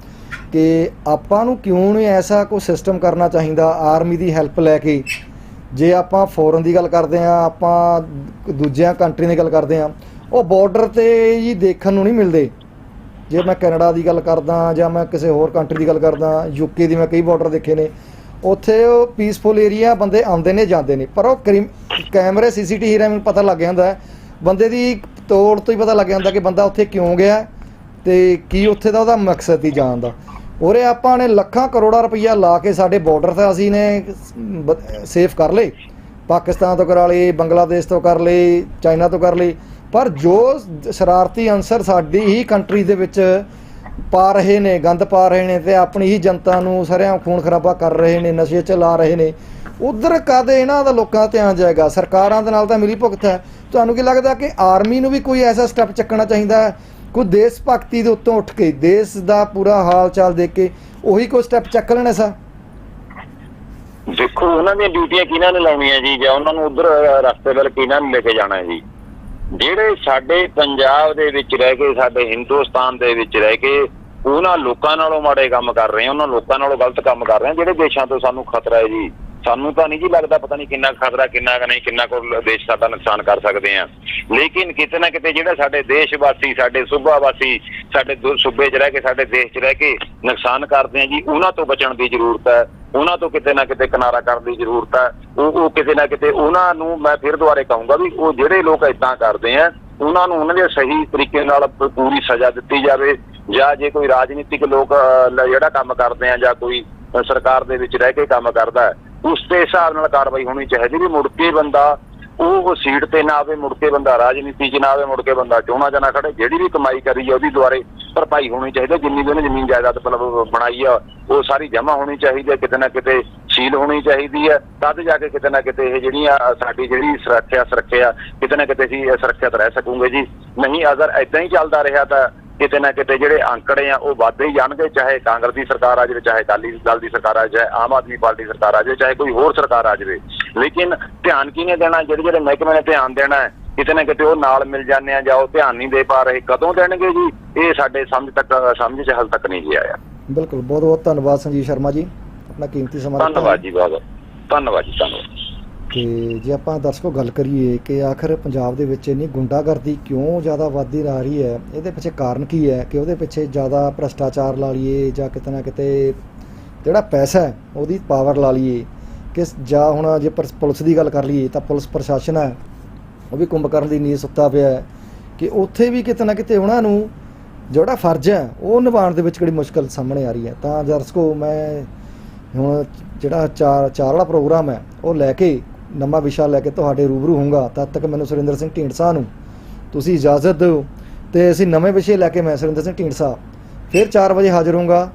ਕਿ ਆਪਾਂ ਨੂੰ ਕਿਉਂ ਨਹੀਂ ਐਸਾ ਕੋਈ ਸਿਸਟਮ ਕਰਨਾ ਚਾਹੀਦਾ, ਆਰਮੀ ਦੀ ਹੈਲਪ ਲੈ ਕੇ ਜੇ ਆਪਾਂ ਫੋਰਨ ਦੀ ਗੱਲ ਕਰਦੇ ਆ ਆਪਾਂ ਦੂਜਿਆਂ ਕੰਟਰੀ ਦੀ ਗੱਲ ਕਰਦੇ ਆ ਉਹ ਬਾਰਡਰ ਤੇ ਜੀ ਦੇਖਣ ਨੂੰ ਨਹੀਂ ਮਿਲਦੇ। ਜੇ ਮੈਂ ਕੈਨੇਡਾ ਦੀ ਗੱਲ ਕਰਦਾ, ਜਾਂ ਮੈਂ ਕਿਸੇ ਹੋਰ ਕੰਟਰੀ ਦੀ ਗੱਲ ਕਰਦਾ ਯੂਕੇ ਦੀ ਮੈਂ ਕਈ ਬਾਰਡਰ ਦੇਖੇ ਨੇ। ਉੱਥੇ ਉਹ ਪੀਸਫੁਲ ਏਰੀਆ ਬੰਦੇ ਆਉਂਦੇ ਨੇ, ਜਾਂਦੇ ਨੇ। ਪਰ ਉਹ ਕ੍ਰਿਮ- ਕੈਮਰੇ ਸੀਸੀਟੀਵੀ ਹੀਰਾ ਮੈਨੂੰ ਪਤਾ ਲੱਗ ਜਾਂਦਾ ਬੰਦੇ ਦੀ ਤੋੜ ਤੋਂ ਹੀ ਪਤਾ ਲੱਗ ਜਾਂਦਾ ਕਿ ਬੰਦਾ ਉੱਥੇ ਕਿਉਂ ਗਿਆ ਤੇ ਕੀ ਉੱਥੇ ਦਾ ਉਹਦਾ ਮਕਸਦ ਹੀ ਜਾਣ ਦਾ। ਉਰੇ ਆਪਾਂ ਨੇ ਲੱਖਾਂ ਕਰੋੜਾਂ ਰੁਪਈਆ ਲਾ ਕੇ ਸਾਡੇ ਬਾਰਡਰ ਤੇ ਅਸੀਂ ਨੇ ਸੇਫ ਕਰ ਲਏ। ਪਾਕਿਸਤਾਨ ਤੋਂ ਕਰਾ ਲਏ, ਬੰਗਲਾਦੇਸ਼ ਤੋਂ ਕਰ ਲਏ, ਚਾਈਨਾ ਤੋਂ ਕਰ ਲਏ। ਪਰ ਜੋ ਸ਼ਰਾਰਤੀ ਅਨਸਰ ਸਾਡੀ ਹੀ ਕੰਟਰੀ ਦੇ ਵਿੱਚ ਪਾ ਰਹੇ ਨੇ, ਗੰਦ ਪਾ ਰਹੇ ਨੇ ਤੇ ਆਪਣੀ ਹੀ ਜਨਤਾ ਨੂੰ ਸਰਿਆਂ ਖੂਨ ਖਰਾਬਾ ਕਰ ਰਹੇ ਨੇ, ਨਸ਼ੇ ਚ ਲਾ ਰਹੇ ਨੇ, ਉਧਰ ਕਦੇ ਇਹਨਾਂ ਦਾ ਲੋਕਾਂ ਦਾ ਧਿਆਨ ਜਾਏਗਾ? ਸਰਕਾਰਾਂ ਦੇ ਨਾਲ ਤਾਂ ਮਿਲੀ ਭੁਗਤ ਹੈ। ਤੁਹਾਨੂੰ ਕੀ ਲੱਗਦਾ ਕਿ ਆਰਮੀ ਨੂੰ ਵੀ ਕੋਈ ਐਸਾ ਸਟੈਪ ਚੱਕਣਾ ਚਾਹੀਦਾ ਕੋਈ ਦੇਸ਼ ਭਗਤੀ ਦੇ ਉੱਤੋਂ ਉੱਠ ਕੇ, ਦੇਸ਼ ਦਾ ਪੂਰਾ ਹਾਲ ਚਾਲ ਦੇਖ ਕੇ ਉਹੀ ਕੋਈ ਸਟੈਪ ਚੱਕ ਲੈਣਾ ਸਾ? ਦੇਖੋ, ਉਹਨਾਂ ਦੀਆਂ ਡਿਊਟੀਆਂ ਕਿਹਨਾਂ ਨੇ ਲਾਉਣੀਆਂ ਜੀ? ਜਾਂ ਉਹਨਾਂ ਨੂੰ ਉਧਰ ਰਸਤੇ ਵੱਲ ਕਿਹਨਾਂ ਨੇ ਲੈ ਕੇ ਜਾਣਾ ਜੀ? ਜਿਹੜੇ ਸਾਡੇ ਪੰਜਾਬ ਦੇ ਵਿੱਚ ਰਹਿ ਕੇ, ਸਾਡੇ ਹਿੰਦੁਸਤਾਨ ਦੇ ਵਿੱਚ ਰਹਿ ਕੇ ਉਹਨਾਂ ਲੋਕਾਂ ਨਾਲੋਂ ਮਾੜੇ ਕੰਮ ਕਰ ਰਹੇ ਆ ਉਹਨਾਂ ਲੋਕਾਂ ਨਾਲੋਂ ਗਲਤ ਕੰਮ ਕਰ ਰਹੇ ਆ ਜਿਹੜੇ ਦੇਸ਼ਾਂ ਤੋਂ ਸਾਨੂੰ ਖਤਰਾ ਹੈ ਜੀ। ਸਾਨੂੰ ਤਾਂ ਨਹੀਂ ਜੀ ਲੱਗਦਾ ਪਤਾ ਨਹੀਂ ਕਿੰਨਾ ਕੁ ਖਤਰਾ ਕਿੰਨਾ ਕੁ ਨਹੀਂ ਕਿੰਨਾ ਕੋ ਦੇਸ਼ ਸਾਡਾ ਨੁਕਸਾਨ ਕਰ ਸਕਦੇ ਆ। ਲੇਕਿਨ ਕਿਤੇ ਨਾ ਕਿਤੇ ਜਿਹੜਾ ਸਾਡੇ ਦੇਸ਼ ਵਾਸੀ ਸਾਡੇ ਸੂਬਾ ਵਾਸੀ ਸਾਡੇ ਦੋ ਸੂਬੇ 'ਚ ਰਹਿ ਕੇ ਸਾਡੇ ਦੇਸ਼ 'ਚ ਰਹਿ ਕੇ ਨੁਕਸਾਨ ਕਰਦੇ ਆ ਜੀ ਉਹਨਾਂ ਤੋਂ ਬਚਣ ਦੀ ਜ਼ਰੂਰਤ ਹੈ। ਉਹਨਾਂ ਤੋਂ ਕਿਤੇ ਨਾ ਕਿਤੇ ਕਿਨਾਰਾ ਕਰਨ ਦੀ ਜ਼ਰੂਰਤ ਹੈ। ਉਹ ਉਹ ਕਿਤੇ ਨਾ ਕਿਤੇ ਉਹਨਾਂ ਨੂੰ ਮੈਂ ਫਿਰ ਦੁਬਾਰੇ ਕਹੂੰਗਾ ਵੀ ਉਹ ਜਿਹੜੇ ਲੋਕ ਇਦਾਂ ਕਰਦੇ ਆ ਉਹਨਾਂ ਨੂੰ ਉਹਨਾਂ ਦੇ ਸਹੀ ਤਰੀਕੇ ਨਾਲ ਪੂਰੀ ਸਜ਼ਾ ਦਿੱਤੀ ਜਾਵੇ ਜਾਂ ਜੇ ਕੋਈ ਰਾਜਨੀਤਿਕ ਲੋਕ ਜਿਹੜਾ ਕੰਮ ਕਰਦੇ ਆ ਜਾਂ ਕੋਈ ਸਰਕਾਰ ਦੇ ਵਿੱਚ ਰਹਿ ਕੇ ਕੰਮ ਕਰਦਾ ਹੈ, ਉਸ ਦੇ ਹਿਸਾਬ ਨਾਲ ਕਾਰਵਾਈ ਹੋਣੀ ਚਾਹੀਦੀ ਵੀ ਮੁੜ ਕੇ ਬੰਦਾ ਉਹ ਸੀਟ ਤੇ ਨਾ ਆਵੇ, ਮੁੜ ਕੇ ਬੰਦਾ ਰਾਜਨੀਤੀ 'ਚ ਨਾ ਆਵੇ, ਮੁੜ ਕੇ ਬੰਦਾ ਚੋਣਾਂ 'ਚ ਖੜੇ। ਜਿਹੜੀ ਵੀ ਕਮਾਈ ਕਰੀ ਹੈ ਉਹਦੀ ਦੁਆਰੇ ਭਰਪਾਈ ਹੋਣੀ ਚਾਹੀਦੀ ਹੈ। ਜਿੰਨੀ ਵੀ ਉਹਨੇ ਜ਼ਮੀਨ ਜਾਇਦਾਦ ਮਤਲਬ ਬਣਾਈ ਆ, ਉਹ ਸਾਰੀ ਜਮ੍ਹਾਂ ਹੋਣੀ ਚਾਹੀਦੀ ਹੈ ਕਿਤੇ ਨਾ ਕਿਤੇ ਸੀਲ ਹੋਣੀ ਚਾਹੀਦੀ ਹੈ ਤਦ ਜਾ ਕੇ ਕਿਤੇ ਨਾ ਕਿਤੇ ਇਹ ਜਿਹੜੀਆਂ ਸਾਡੀ ਜਿਹੜੀ ਸੁਰੱਖਿਆ ਸੁਰੱਖਿਆ, ਕਿਤੇ ਨਾ ਕਿਤੇ ਅਸੀਂ ਸੁਰੱਖਿਅਤ ਰਹਿ ਸਕੂਗੇ ਜੀ। ਨਹੀਂ, ਅਗਰ ਐਦਾਂ ਹੀ ਚੱਲਦਾ ਰਿਹਾ ਤਾਂ ਕਿਤੇ ਨਾ ਕਿਤੇ ਜਿਹੜੇ ਅੰਕੜੇ ਆ ਉਹ ਵੱਧਦੇ ਹੀ ਜਾਣਗੇ ਚਾਹੇ ਕਾਂਗਰਸ ਦੀ ਸਰਕਾਰ ਆ ਜਾਵੇ ਚਾਹੇ ਅਕਾਲੀ ਦਲ ਦੀ ਸਰਕਾਰ ਆ ਜਾਏ ਆਮ ਆਦਮੀ ਪਾਰਟੀ ਸਰਕਾਰ ਆ ਜਾਵੇ ਚਾਹੇ ਕੋਈ ਹੋਰ ਸਰਕਾਰ ਆ ਜਾਵੇ। ਲੇਕਿਨ ਧਿਆਨ ਕਿਹਨੇ ਦੇਣਾ? ਜਿਹੜੇ ਜਿਹੜੇ ਮਹਿਕਮੇ ਨੇ ਧਿਆਨ ਦੇਣਾ ਹੈ ਕਿਤੇ ਨਾ ਕਿਤੇ ਉਹ ਨਾਲ ਮਿਲ ਜਾਂਦੇ ਆ ਜਾਂ ਉਹ ਧਿਆਨ ਨਹੀਂ ਦੇ ਪਾ ਰਹੇ ਕਦੋਂ ਦੇਣਗੇ ਜੀ? ਇਹ ਸਾਡੇ ਸਮਝ ਤੱਕ ਸਮਝ 'ਚ ਹਾਲ ਤੱਕ ਨਹੀਂ ਜੀ ਆਇਆ। ਬਿਲਕੁਲ ਬਹੁਤ ਬਹੁਤ ਧੰਨਵਾਦ ਸੰਜੀਵ ਸ਼ਰਮਾ ਜੀ। ਆਪਣਾ ਕੀਮਤੀ ਸਮਾਂ ਦਿੱਤਾ। ਧੰਨਵਾਦ ਜੀ ਬਹੁਤ ਧੰਨਵਾਦ ਜੀ ਧੰਨਵਾਦ। ਤੇ ਜੇ ਆਪਾਂ ਦਰਸ਼ਕੋ ਗੱਲ ਕਰੀਏ ਕਿ ਆਖਰ ਪੰਜਾਬ ਦੇ ਵਿੱਚ ਇੰਨੀ ਗੁੰਡਾਗਰਦੀ ਕਿਉਂ ਜ਼ਿਆਦਾ ਵੱਧਦੀ ਆ ਰਹੀ ਹੈ, ਇਹਦੇ ਪਿੱਛੇ ਕਾਰਨ ਕੀ ਹੈ ਕਿ ਉਹਦੇ ਪਿੱਛੇ ਜ਼ਿਆਦਾ ਭ੍ਰਸ਼ਟਾਚਾਰ ਲਾ ਲਈਏ ਜਾਂ ਕਿਤੇ ਨਾ ਕਿਤੇ ਜਿਹੜਾ ਪੈਸਾ ਹੈ, ਉਹਦੀ ਪਾਵਰ ਲਾ ਲਈਏ ਕਿ ਜਾਂ ਹੁਣ ਜੇ ਪਰ- ਪੁਲਿਸ ਦੀ ਗੱਲ ਕਰ ਲਈਏ ਤਾਂ ਪੁਲਿਸ ਪ੍ਰਸ਼ਾਸਨ ਹੈ, ਉਹ ਵੀ ਕੁੰਭਕਰਨ ਦੀ ਨੀਂਦ ਸੁੱਤਾ ਪਿਆ ਹੈ ਕਿ ਉੱਥੇ ਵੀ ਕਿਤੇ ਨਾ ਕਿਤੇ ਉਹਨਾਂ ਨੂੰ ਜਿਹੜਾ ਫਰਜ਼ ਹੈ, ਉਹ ਨਿਭਾਉਣ ਦੇ ਵਿੱਚ ਕਿਹੜੀ ਮੁਸ਼ਕਲ ਸਾਹਮਣੇ ਆ ਰਹੀ ਹੈ। ਤਾਂ ਦਰਸ਼ਕੋ ਮੈਂ ਹੁਣ ਜਿਹੜਾ ਚਾਰ ਚਾਰ ਵਾਲਾ ਪ੍ਰੋਗਰਾਮ ਹੈ, ਉਹ ਲੈ ਕੇ ਨਵਾਂ ਵਿਸ਼ਾ ਲੈ ਕੇ ਤੁਹਾਡੇ ਰੂਬਰੂ ਹੋਊਂਗਾ, ਤਦ ਤੱਕ ਮੈਨੂੰ ਸੁਰਿੰਦਰ ਸਿੰਘ ਢੀਂਡਸਾ ਨੂੰ ਤੁਸੀਂ ਇਜਾਜ਼ਤ ਦਿਓ। ਤੇ ਅਸੀਂ ਨਵੇਂ ਵਿਸ਼ੇ ਲੈ ਕੇ ਮੈਂ ਸੁਰਿੰਦਰ ਸਿੰਘ ਢੀਂਡਸਾ ਫਿਰ 4 ਵਜੇ ਹਾਜ਼ਰ ਹੋਊਂਗਾ।